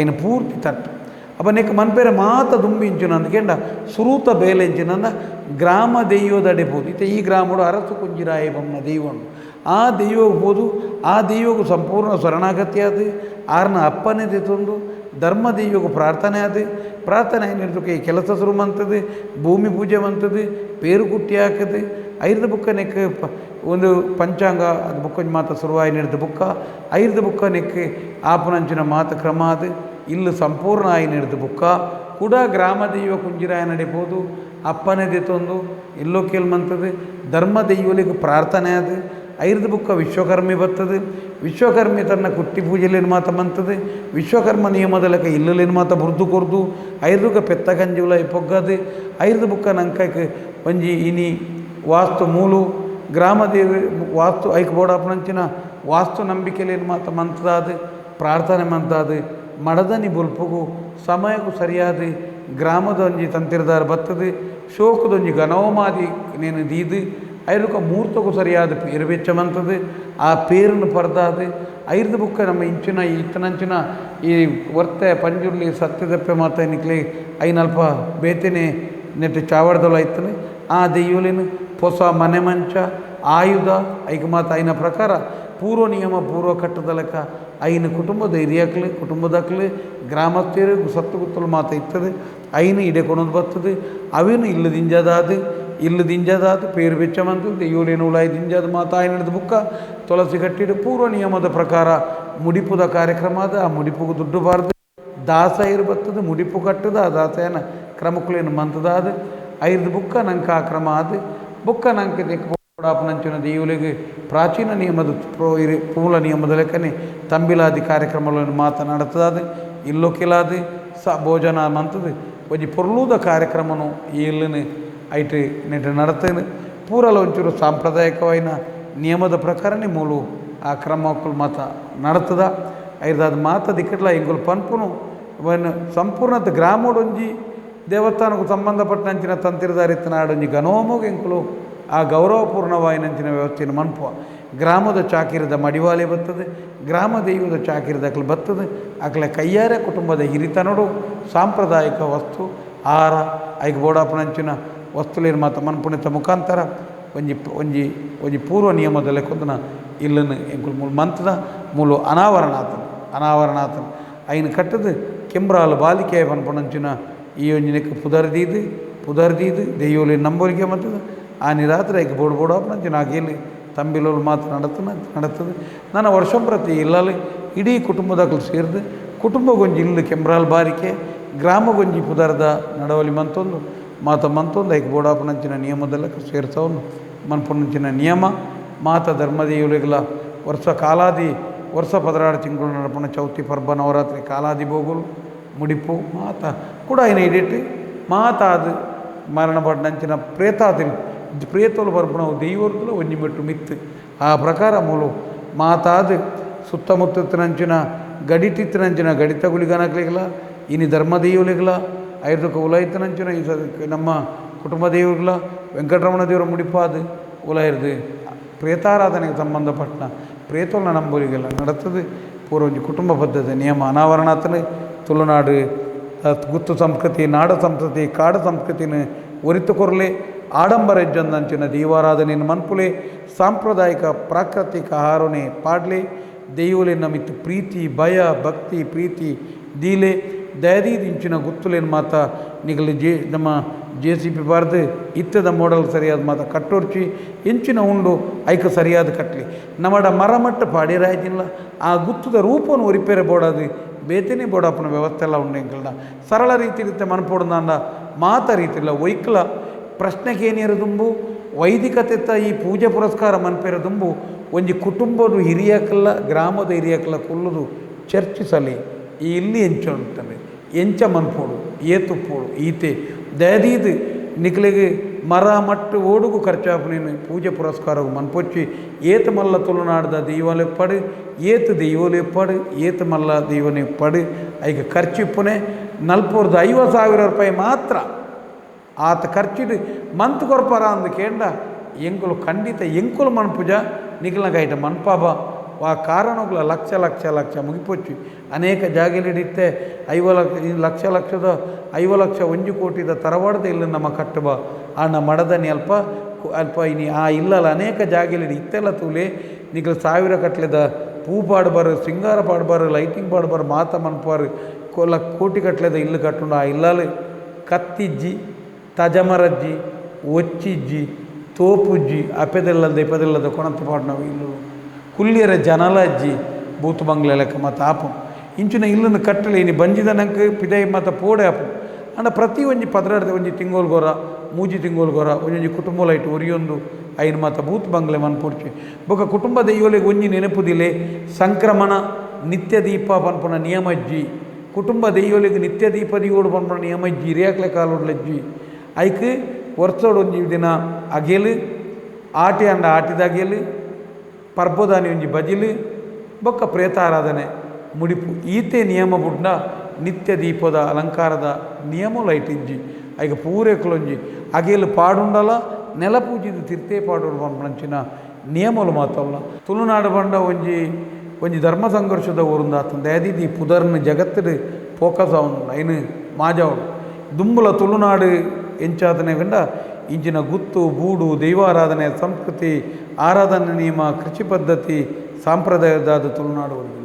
ಐನ ಪೂರ್ತಿ ತಟ್ಟು. ಅಪ್ಪ ನೆಕ್ಕ ಮನ್ಪೇರೆ ಮಾತ ದುಂಬಿ ಇಂಚಿನ ಅಂದ್ಕೊಂಡ ಸುರೂತ ಬೇಲೆ ಇಂಚಿನ ಗ್ರಾಮ ದೆಯ್ಯೋದಡೆ ಪೋದು ಇತ್ತೆ ಈ ಗ್ರಾಮಡು ಅರಸು ಕುಂಜಿರಾಯ ಬೊಮ್ಮನ ದೈವನು ಆ ದೈವಕ್ಕೆ ಹೋದು, ಆ ದೈವಕ್ಕೆ ಸಂಪೂರ್ಣ ಶರಣಾಗತ್ಯ ಅದು ಆರ್ನ ಅಪ್ಪನೇ ತೆತ್ತೊಂದು ಧರ್ಮ ಪ್ರಾರ್ಥನೆ ಅದು ಪ್ರಾರ್ಥನೆ ಏನಿರ್ತಕ್ಕೆ ಈ ಕೆಲಸ ಶುರು ಮಂತದ್ದು ಭೂಮಿ ಪೂಜೆ ಮಂತದ್ದು ಪೇರು ಕುಟ್ಟಿ ಹಾಕದು ಐರ್ದ ಬುಕ್ಕ ನೆಕ್ ಪ, ಒಂದು ಪಂಚಾಂಗ, ಅದು ಬುಕ್ಕ ಮಾತ ಶುರುವಾಯಿ ಬುಕ್ಕ. ಐರ್ದ ಬುಕ್ಕ ನೆಕ್ ಆಪನಂಚಿನ ಮಾತ ಕ್ರಮ ಅದು ಇಲ್ಲಿ ಸಂಪೂರ್ಣ ಆಯಿ ಬುಕ್ಕ. ಕೂಡ ಗ್ರಾಮ ದೈವ ಕುಂಜಿರಾಯ ನಡಿಬೋದು ಅಪ್ಪನೇ ದೆತ್ತೊಂದು ಎಲ್ಲೋ ಕೇಳ್ಮಂತದ್ದು ಧರ್ಮ ದೈವಲಿಗೆ ಪ್ರಾರ್ಥನೆ ಅದು ಐದು ಬುಕ್ಕ ವಿಶ್ವಕರ್ಮಿ ಬರ್ತದೆ. ವಿಶ್ವಕರ್ಮಿ ತನ್ನ ಕುಟ್ಟಿ ಪೂಜೆಲೇನು ಮಾತ ಬಂತದೆ? ವಿಶ್ವಕರ್ಮ ನಿಯಮದ ಲೆಕ್ಕ ಇಲ್ಲಲೇನು ಮಾತ ಬುರ್ದು ಕೊರ್ದು? ಐದುಕ ಪೆತ್ತ ಕಂಜುಲ ಪೊಗ್ಗದೆ ಐದು ಬುಕ್ಕ ನಂಕಕ್ಕೆ ಒಂಜಿ ಇನಿ, ವಾಸ್ತು ಮೂಲು ಗ್ರಾಮ ದೇವಿ ವಾಸ್ತು ಐಕ್ ಬೋಡಪ್ಪನಂಚಿನ ವಾಸ್ತು ನಂಬಿಕೆಲೇನು ಮಾತ ಮಂತದಾದ? ಪ್ರಾರ್ಥನೆ ಮಂತಾದ ಮಡದನಿ ಬುಲ್ಪುಗು ಸಮಯಕ್ಕೂ ಸರಿಯಾದ. ಗ್ರಾಮದೊಂಜಿ ತಂತಿರದಾರ ಬರ್ತದೆ ಶೋಕದೊಂಜಿ ಗನವಮಾದಿ ನೇನು ದೀದು. ಐದಕ್ಕೆ ಮೂರ್ತಕ್ಕೂ ಸರಿಯಾದ ಪೇರು ವೆಚ್ಚವಂಥದ್ದು ಆ ಪೇರನ್ನು ಪರ್ದಾದೆ, ಐರ್ದ ಬುಕ್ಕ ನಮ್ಮ ಇಂಚಿನ, ಇತ್ತನಂಚಿನ ಈ ವರ್ತೆ ಪಂಜುರ್ಲಿ ಸತ್ಯದಪ್ಪೆ ಮಾತ ನಿಕ್ಲಿ ಐನಲ್ಪ ಬೇತೆನೆ ನೆಟ್ಟು ಚಾವಡದೊಳ ಐತನೆ. ಆ ದೆಯ್ಯೋಲಿನ ಹೊಸ ಮನೆ ಮಂಚ, ಆಯುಧ, ಐಕ ಮಾತ ಐನ ಪ್ರಕಾರ ಪೂರ್ವ ನಿಯಮ, ಪೂರ್ವ ಕಟ್ಟದಲಕ ಐನ ಕುಟುಂಬದ ಹಿರಿಯಕ್ಲು, ಕುಟುಂಬದಕ್ಲು, ಗ್ರಾಮಸ್ಥರು ಸತ್ತು ಗುತ್ತಲು ಮಾತ ಇರ್ತದೆ ಐನು ಇಡೆ ಕೊಣದು ಬರ್ತದೆ ಅವೇನು ಇಲ್ಲದಿಂಜದಾದು ಇಲ್ಲದಿಂಜದಾದ ಪೇರು ಬೆಚ್ಚಮಂತು ದೆಯ್ಯೋಲೇನು ಉಲಾಯಿ ದಿಂಜದ ಮಾತಾಯಿ ನಡೆದು ಬುಕ್ಕ. ತುಳಸಿ ಕಟ್ಟಿಡು ಪೂರ್ವ ನಿಯಮದ ಪ್ರಕಾರ ಮುಡಿಪುದ ಕಾರ್ಯಕ್ರಮ ಅದ ಆ ಮುಡಿಪುಗೆ ದುಡ್ಡು ಬಾರ್ದು. ದಾಸ ಇರು ಮುಡಿಪು ಕಟ್ಟದ, ಆ ದಾಸೇನ ಕ್ರಮಕ್ಕಳೇನು ಮಂತದಾದ. ಐದು ಬುಕ್ಕ ನಂಕ ಆ ಕ್ರಮ ಅದು ಬುಕ್ಕ ನಂಗೆ ತೆಕ್ಕೊಡಾಪನಂಚಿನ ದೇವುಲಿಗೆ ಪ್ರಾಚೀನ ನಿಯಮದ ಪ್ರೋ ಇರಿ ಮೂಲ ನಿಯಮದ ಲೆಕ್ಕನೆ ತಂಬಿಲಾದಿ ಕಾರ್ಯಕ್ರಮಗಳನ್ನು ಮಾತನಾಡುತ್ತದಾದ ಇಲ್ಲೋ ಕಿಲಾದಿ ಸ ಭೋಜನ ಮಂತದ. ಒಂಜಿ ಪೊರ್ಲೂದ ಕಾರ್ಯಕ್ರಮನು ಇಲ್ಲಿನ ಐಟಿ ನೆಟ್ಟು ನಡತೇನೆ. ಪೂರಲ ಒಂಚೂರು ಸಾಂಪ್ರದಾಯಿಕವಾಯಿನ ನಿಯಮದ ಪ್ರಕಾರನೇ ಮೂಲು ಆ ಕ್ರಮಕ್ಕಳು ಮಾತ ನಡತದ. ಐದಾದ ಮಾತ ದಿಕ್ಕಟ್ಲ ಇಂಗುಲು ಪನ್ಪುನು ವನ್ ಸಂಪೂರ್ಣತ ಗ್ರಾಮೋಡೊಂಜಿ ದೇವಸ್ಥಾನಕ್ಕೂ ಸಂಬಂಧಪಟ್ಟಂಚಿನ ತಂತಿರದಾರಿತ್ತಿನ ಆಡೊಂಜಿ ಗನೋಮೋಗ ಇಂಕುಲು ಆ ಗೌರವಪೂರ್ಣವಾಯಿನಂಚಿನ ವ್ಯವಸ್ಥೆಯನ್ನು ಮನ್ಪುವ. ಗ್ರಾಮದ ಚಾಕಿರದ ಮಡಿವಾಲೆ ಬತ್ತದೆ ಗ್ರಾಮ ದೈವದ ಚಾಕಿರದ ಅಕ್ಲು ಬರ್ತದೆ ಅಕ್ಲೆ ಕೈಯಾರೆ ಕುಟುಂಬದ ಹಿರಿತನಡು ಸಾಂಪ್ರದಾಯಿಕ ವಸ್ತು, ಆಹಾರ, ಐಕ್ ಬೋಡಾಪನಂಚಿನ ವಸ್ತುಲೇನು ಮಾತ ಮನ್ಪುಣಿತ ಮುಖಾಂತರ ಒಂಜಿ ಒಂಜಿ ಒಂಜಿ ಪೂರ್ವ ನಿಯಮದ ಲೆಕ್ಕೊಂದನ ಇಲ್ಲನ್ನು ಎಂಕುಲು ಮೂಲ ಮಂತ್ರದ ಮೂಲು ಅನಾವರಣಾತನ ಅನಾವರಣಾತನ. ಐನು ಕಟ್ಟದು ಕೆಂಬ್ರಾಲು ಬಾಲಿಕೆ ಪನ್ಪುಣಂಚಿನ ಈ ಒಂಜಿನಕ್ಕೆ ಪುದರ್ದೀದು ಪುದರ್ದೀದು ದೆಯ್ಯೋಲಿ ನಂಬೋಲಿಕೆ ಮಂತದ ಆ ನಿರಾತ್ರ ಐಕ್ ಬೋಡು ಬೋಡಾಪನಂಚಿನ ಆಗೇಲಿ ತಂಬಿಲೋಲು ಮಾತು ನಡತನ, ನಡತದೆ. ನನ್ನ ವರ್ಷಂಪ್ರತಿ ಇಲ್ಲಲ್ಲಿ ಇಡೀ ಕುಟುಂಬದಾಗಲು ಸೇರಿದು, ಕುಟುಂಬಗೊಂಜಿ ಇಲ್ಲ ಕೆಂಬ್ರಾಲ್ ಬಾರಿಕೆ ಗ್ರಾಮಗೊಂಜಿ ಪುದರ್ದ ನಡವಲಿ ಮಂತೊಂದು. ಮಾತ ಮಂತೊಂದು ಐಕ್ ಬೋಡಾಪನಂಚಿನ ನಿಯಮದೆಲ್ಲ ಸೇರ್ಸವನು ಮನ್ಪುನಂಚಿನ ನಿಯಮ ಮಾತ ಧರ್ಮದೇವುಲಿಗಳ ವರ್ಷ ಕಾಲಾದಿ ವರ್ಷ ಪದರಾಡು ತಿಂಗಳು ನಡಪಣ ಚೌತಿ ಪರ್ಬ ನವರಾತ್ರಿ ಕಾಲಾದಿ ಬೋಗುಲು ಮುಡಿಪು ಮಾತ ಕೂಡ ఆయన ಇಡಿಟ್ಟು ಮಾತಾದು ಮರಣ ಪಡ್ಡಂಚಿನ ಪ್ರೇತಾದಿನ ಪ್ರೇತೋಲು ಬರ್ಪಣವು ದೈವರ್ಗುಲ ಒಂಜಿ ಮೆಟ್ಟು ಮಿತ್ತು ಆ ಪ್ರಕಾರ ಮೂಲು ಮಾತಾದು ಸುತ್ತಮುತ್ತತ್ತಿನಂಚಿನ ಗಡಿತಿತ್ತಿನಂಚಿನ ಗಡಿತ ಗುಳಿಗನಕ್ಲಿಗಲ ಇನಿ ಉಲಾಯ್ತನಂಚಿನ ಈ ಸ ನಮ್ಮ ಕುಟುಂಬ ದೇವರುಗಳ ವೆಂಕಟರಮಣ ದೇವರ ಮುಡಿಪಾದು ಉಲಾಯಿರ್ದು ಪ್ರೇತಾರಾಧನೆಗೆ ಸಂಬಂಧಪಟ್ಟ ಪ್ರೇತೋಲನ ನಂಬೋರಿಗೆಲ್ಲ ನಡತದೆ. ಪೂರ್ವ ಒಂಜಿ ಕುಟುಂಬ ಪದ್ಧತಿ ನಿಯಮ, ಅನಾವರಣಾತಲೆ ತುಳುನಾಡು ಗುತ್ತು ಸಂಸ್ಕೃತಿ, ನಾಡ ಸಂಸ್ಕೃತಿ, ಕಾಡು ಸಂಸ್ಕೃತಿನ ಒರಿತು ಕೊರಲೆ, ಆಡಂಬರ ಹೆಜ್ಜಂದಂಚಿನ ದೈವಾರಾಧನೆಯನ್ನು ಮನ್ಪುಲೆ, ಸಾಂಪ್ರದಾಯಿಕ ಪ್ರಾಕೃತಿಕ ಆಹಾರನೆ ಪಾಡ್ಲೆ ದೈವಲಿನ ಮಿತ್ತು ಪ್ರೀತಿ, ಭಯ, ಭಕ್ತಿ, ಪ್ರೀತಿ, ದೀಲೆ ದಯದೀದಿಂಚಿನ ಗುತ್ತುಲೇನು ಮಾತ ನಿಗಲಿ ಜೆ, ನಮ್ಮ ಜೆ ಸಿ ಪಿ ಬಾರ್ದು ಇತ್ತದ ಮೋಡಲ್ ಸರಿಯಾದ ಮಾತ ಕಟ್ಟೋರ್ಚಿ ಇಂಚಿನ ಉಂಡು ಐಕ ಸರಿಯಾದ ಕಟ್ಲಿ. ನಮ್ಮಡ ಮರಮಟ್ಟ ಪಾಡಿರಾಯ್ತಿಲ್ಲ ಆ ಗುತ್ತದ ರೂಪವನ್ನು ಒರಿಪೇರೆ ಬೋಡದು, ಬೇತೇನೆ ಬೋಡಪ್ಪನ ವ್ಯವಸ್ಥೆ ಎಲ್ಲ ಉಂಡು ಸರಳ ರೀತಿ ರೀತಿ ಮನಪೋಡ್ದಾಂಡ ಮಾತ ರೀತಿಲ್ಲ ಒಯ್ಕಲ ಪ್ರಶ್ನೆಗೇನಿಯರು ದುಂಬು? ವೈದಿಕತೆತ್ತ ಈ ಪೂಜೆ ಪುರಸ್ಕಾರ ಮನ್ಪೇರ ದುಂಬು? ಒಂಜಿ ಕುಟುಂಬದ ಹಿರಿಯಕಲ್ಲ, ಗ್ರಾಮದ ಹಿರಿಯಕಲ್ಲ ಕುಲ್ಲುದು ಚರ್ಚಿಸಲಿ. ಇಲ್ಲಿ ಎಂಚ ಉಂಟವೆ ಎಂಚ ಮನ್ಪೋಡು ಏತುಪ್ಪೋಡು ಈತೆ ದಯದೀದು ನಿಕ್ಲಿಗೆ ಮರ ಮಟ್ಟು ಓಡುಗು ಖರ್ಚಾಪುನೇನು ಪೂಜೆ ಪುರಸ್ಕಾರವು ಮನ್ಪೊಚ್ಚಿ ಏತು ಮಲ್ಲ ತುಳುನಾಡ್ದ ದೈವಲೆಪ್ಪಡು ಏತು ದೈವಲೆಪ್ಪಡು ಏತು ಮಲ್ಲ ದೈವನೆಪ್ಪಡು ಐಕ ಖರ್ಚಿಪ್ಪುನೆ ನಲ್ಪುರ್ದು ಐವತ್ತು ಸಾವಿರ ರೂಪಾಯಿ ಮಾತ್ರ ಆತ ಖರ್ಚಿಡು ಮಂತ್ ಕೊರ್ಪರ ಅಂದು ಕೇಂಡ ಎಂಕುಲು ಖಂಡಿತ ಎಂಕುಲು ಮನ್ಪುಜ ನಿಖಲ್ನಗೈಟ ಮನ್ಪಾಬ ಆ ಕಾರಣಗಳ ಲಕ್ಷ ಲಕ್ಷ ಲಕ್ಷ ಮುಗಿಪೊಚ್ಚಿ ಅನೇಕ ಜಾಗಲಿಡಿತ್ತೆ ಐವ ಲಕ್ಷ ಲಕ್ಷ ಲಕ್ಷದ, ಐವ ಲಕ್ಷ ಒಂಜು ಕೋಟಿದ ತರವಾಡದ ಇಲ್ಲ ನಮ್ಮ ಕಟ್ಟಬ ಆನ ಮಡದನಿ ಅಲ್ಪ ಅಲ್ಪ ಇನಿ, ಆ ಇಲ್ಲಲ್ಲ ಅನೇಕ ಜಾಗಲಿಡಿ ಇತ್ತೆಲ್ಲ ತೂಲೆ ನಿಖಲ್ ಸಾವಿರ ಕಟ್ಲೆದ ಪೂ ಪಾಡ್ಬಾರು ಸಿಂಗಾರ ಪಾಡ್ಬಾರು ಲೈಟಿಂಗ್ ಪಾಡ್ಬಾರು ಮಾತ ಮನ್ಪಾರು ಕೊಲ ಕೋಟಿ ಕಟ್ಲೆದ ಇಲ್ಲು ಕಟ್ಟುಂಡು ಆ ಇಲ್ಲಲ್ಲಿ. ಕತ್ತಿಜ್ಜಿ ತಜಮರಜ್ಜಿ, ಒಚ್ಚಿಜ್ಜಿ, ತೋಪುಜ್ಜಿ ಅಪೆದೆಲ್ಲದ ಇಪದೆಲ್ಲದ ಪಾಡ್ ಪಾಡ್ನವು ಇಲ್ಲು. ಕುಲ್ಲಿಯರ ಜನಲ ಅಜ್ಜಿ ಬೂತ್ ಬಂಗ್ಲೆ ಲೆಕ್ಕ ಮತ್ತು ಆಪು ಇಂಚಿನ ಇಲ್ಲನ್ನು ಕಟ್ಟಲೆ ಇನ್ನು ಬಂಜಿದ ನಂಗೆ ಪಿದೈ ಮತ್ತು ಪೋಡೆ ಆಪು ಅಂಡ ಪ್ರತಿ ಒಂಜಿ ಪದರಾಡ್ದೆ ಒಂಜಿ ತಿಂಗೋಲ್ ಗೊರ, ಮೂಜಿ ತಿಂಗೋಲ್ ಗೊರ, ಒಂಜೊಂಜಿ ಕುಟುಂಬ ಲೈಟ್ ಒರಿಯೊಂದು ಐನ್ ಮಾತ ಬೂತ್ ಬಂಗ್ಲೆ ಮನ್ಪುಡ್ಚಿ ಬೊಕ ಕುಟುಂಬ ದೈಯೋಲೆಗ್ ಒಂಜಿ ನೆನಪುದಿಲೆ, ಸಂಕ್ರಮಣ, ನಿತ್ಯ ದೀಪ ಪನ್ಪುನ ನಿಯಮಜ್ಜಿ ಕುಟುಂಬ ದೈಯೋಲೆಗ್ ನಿತ್ಯ ದೀಪ ದಿಯೋಡು ಪನ್ಪುನ ನಿಯಮಜ್ಜಿ ರೇಕ್ಲೆ ಕಾಲೋಡ್ಲಜ್ಜಿ ಐಕ್ ವರ್ಷೋಡೊಂಜಿ ದಿನ ಅಗೆಲು, ಆಟಿ ಅಂಡ ಆಟಿದಾಗೆಲು ಪರ್ಬೋದಾನಿ ಒಂಜಿ ಬಜಿಲ್, ಬೊಕ್ಕ ಪ್ರೇತಾರಾಧನೆ, ಮುಡಿಪು ಈತೆ ನಿಯಮ ಬುಡ್ನ ನಿತ್ಯ ದೀಪದ ಅಲಂಕಾರದ ನಿಯಮ ಲೈಟ್ ಇಜ್ಜಿ ಐಗ ಪೂರೇಕುಲೊಂಜಿ ಅಗೆಲು ಪಾಡುಂಡಲ, ನೆಲ ಪೂಜಿದು ತಿರ್ತೆ ಪಾಡೋಡು ಪಂಪಣಂಚಿನ ನಿಯಮಲು ಮಾತಲ್ಲ ತುಳುನಾಡು ಬಂಡ ಒಂಜಿ ಒಂಜಿ ಧರ್ಮ ಸಂಘರ್ಷದ ಊರಿಂದ ಆತಂದ ಅದಿದಿ ಪುದರ್ನ ಜಗತ್ತಡು ಫೋಕಸ್ ಅವನು ಐನು ಮಾಜಾವಡು ದುಂಬುಲ ತುಳುನಾಡು ಎಂಚಾದನೆ ಕಂಡ ಇಂಚಿನ ಗುತ್ತು, ಬೂಡು, ದೈವಾರಾಧನೆ, ಸಂಸ್ಕೃತಿ, ಆರಾಧನೆ, ನಿಯಮ, ಕೃಷಿ ಪದ್ಧತಿ, ಸಾಂಪ್ರದಾಯದಾದ ತುಳುನಾಡು ಹೊರಗಿನ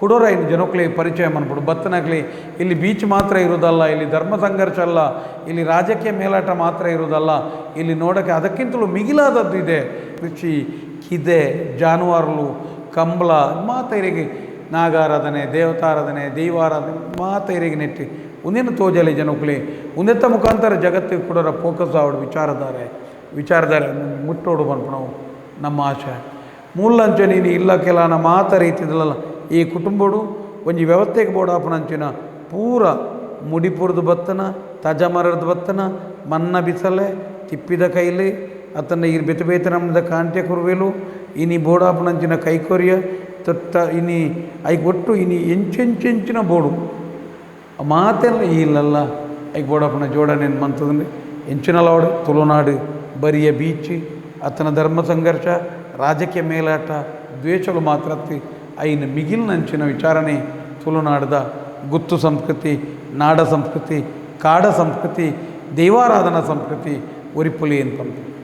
ಕೊಡೋರ ಇನ್ನು ಜನಕ್ಕಳಿಗೆ ಪರಿಚಯ ಮಾಡ್ಬಿಡು. ಬತ್ತನಾಗಲಿ ಇಲ್ಲಿ ಬೀಚ್ ಮಾತ್ರ ಇರೋದಲ್ಲ ಇಲ್ಲಿ ಧರ್ಮ ಸಂಘರ್ಷ ಅಲ್ಲ, ಇಲ್ಲಿ ರಾಜಕೀಯ ಮೇಲಾಟ ಮಾತ್ರ ಇರೋದಲ್ಲ ಇಲ್ಲಿ ನೋಡೋಕ್ಕೆ ಅದಕ್ಕಿಂತಲೂ ಮಿಗಿಲಾದದ್ದು ಇದೆ. ಕೃಷಿ ಕಿದೆ, ಜಾನುವಾರುಗಳು, ಕಂಬಳ, ಮಾತೈರಿಗೆ ನಾಗಾರಾಧನೆ, ದೇವತಾರಾಧನೆ, ದೈವಾರಾಧನೆ ಮಾತೈರಿಗೆ ನೆಟ್ಟಿ. ಒಂದೇನು ತೋಜಲಿ ಜನಕ್ಕಳಿ ಒಂದೆತ್ತ ಮುಖಾಂತರ ಜಗತ್ತಿಗೆ ಕೂಡ ಫೋಕಸ್ ಆವಡು ವಿಚಾರಧಾರೆ. ವಿಚಾರಧಾರೆ ಮುಟ್ಟೋಡು ಬಂದ್ಬಿಡು ನಾವು, ನಮ್ಮ ಆಶೆ. ಮೂಲಂಚ ನೀನು ಇಲ್ಲ ಕೆಲನ ಮಾತ ರೀತಿದಲ್ಲ ಈ ಕುಟುಂಬಡು, ಒಂಜಿ ವ್ಯವಸ್ಥೆಗೆ ಬೋಡಾಪನಂಚಿನ ಪೂರ ಮುಡಿಪುರದ ಬತ್ತನ ತಜಮರದ ಬತ್ತನ, ಮನ್ನ ಬಿಸಲೆ, ತಿಪ್ಪಿದ ಕೈಲಿ ಅತನ ಈ ಬೆತ ಬೇತ ನಮ್ಮದ ಕಾಂಟ್ಯ ಕುರುವೆಲು, ಇನಿ ಬೋಡಾಪನಂಚಿನ ಕೈಕೊರಿಯ ತೊಟ್ಟ ಇನಿ ಐ ಒಟ್ಟು ಇನಿ ಎಂಚೆಂಚೆಂಚಿನ ಬೋಡು. ಮಾತೆಲ್ಲ ಇಲ್ಲಲ್ಲ ಐ ಬೋಡಪ್ಪನ ಜೋಡಣೆ ಮಂತದಂದ್ರೆ ಎಂಚಿನಲವಾಡು ತುಳುನಾಡು, ಬರಿಯ ಬೀಚ್ ಅತನ ಧರ್ಮ ಸಂಘರ್ಷ, ರಾಜಕೀಯ ಮೇಲಾಟ, ದ್ವೇಷಗಳು ಮಾತ್ರ ಐನ ಮಿಗಿಲಿನಂಚಿನ ವಿಚಾರಣೆ, ತುಳುನಾಡದ ಗುತ್ತು ಸಂಸ್ಕೃತಿ, ನಾಡ ಸಂಸ್ಕೃತಿ, ಕಾಡ ಸಂಸ್ಕೃತಿ, ದೇವಾರಾಧನಾ ಸಂಸ್ಕೃತಿ ಒರಿಪುಲಿ ಅಂತ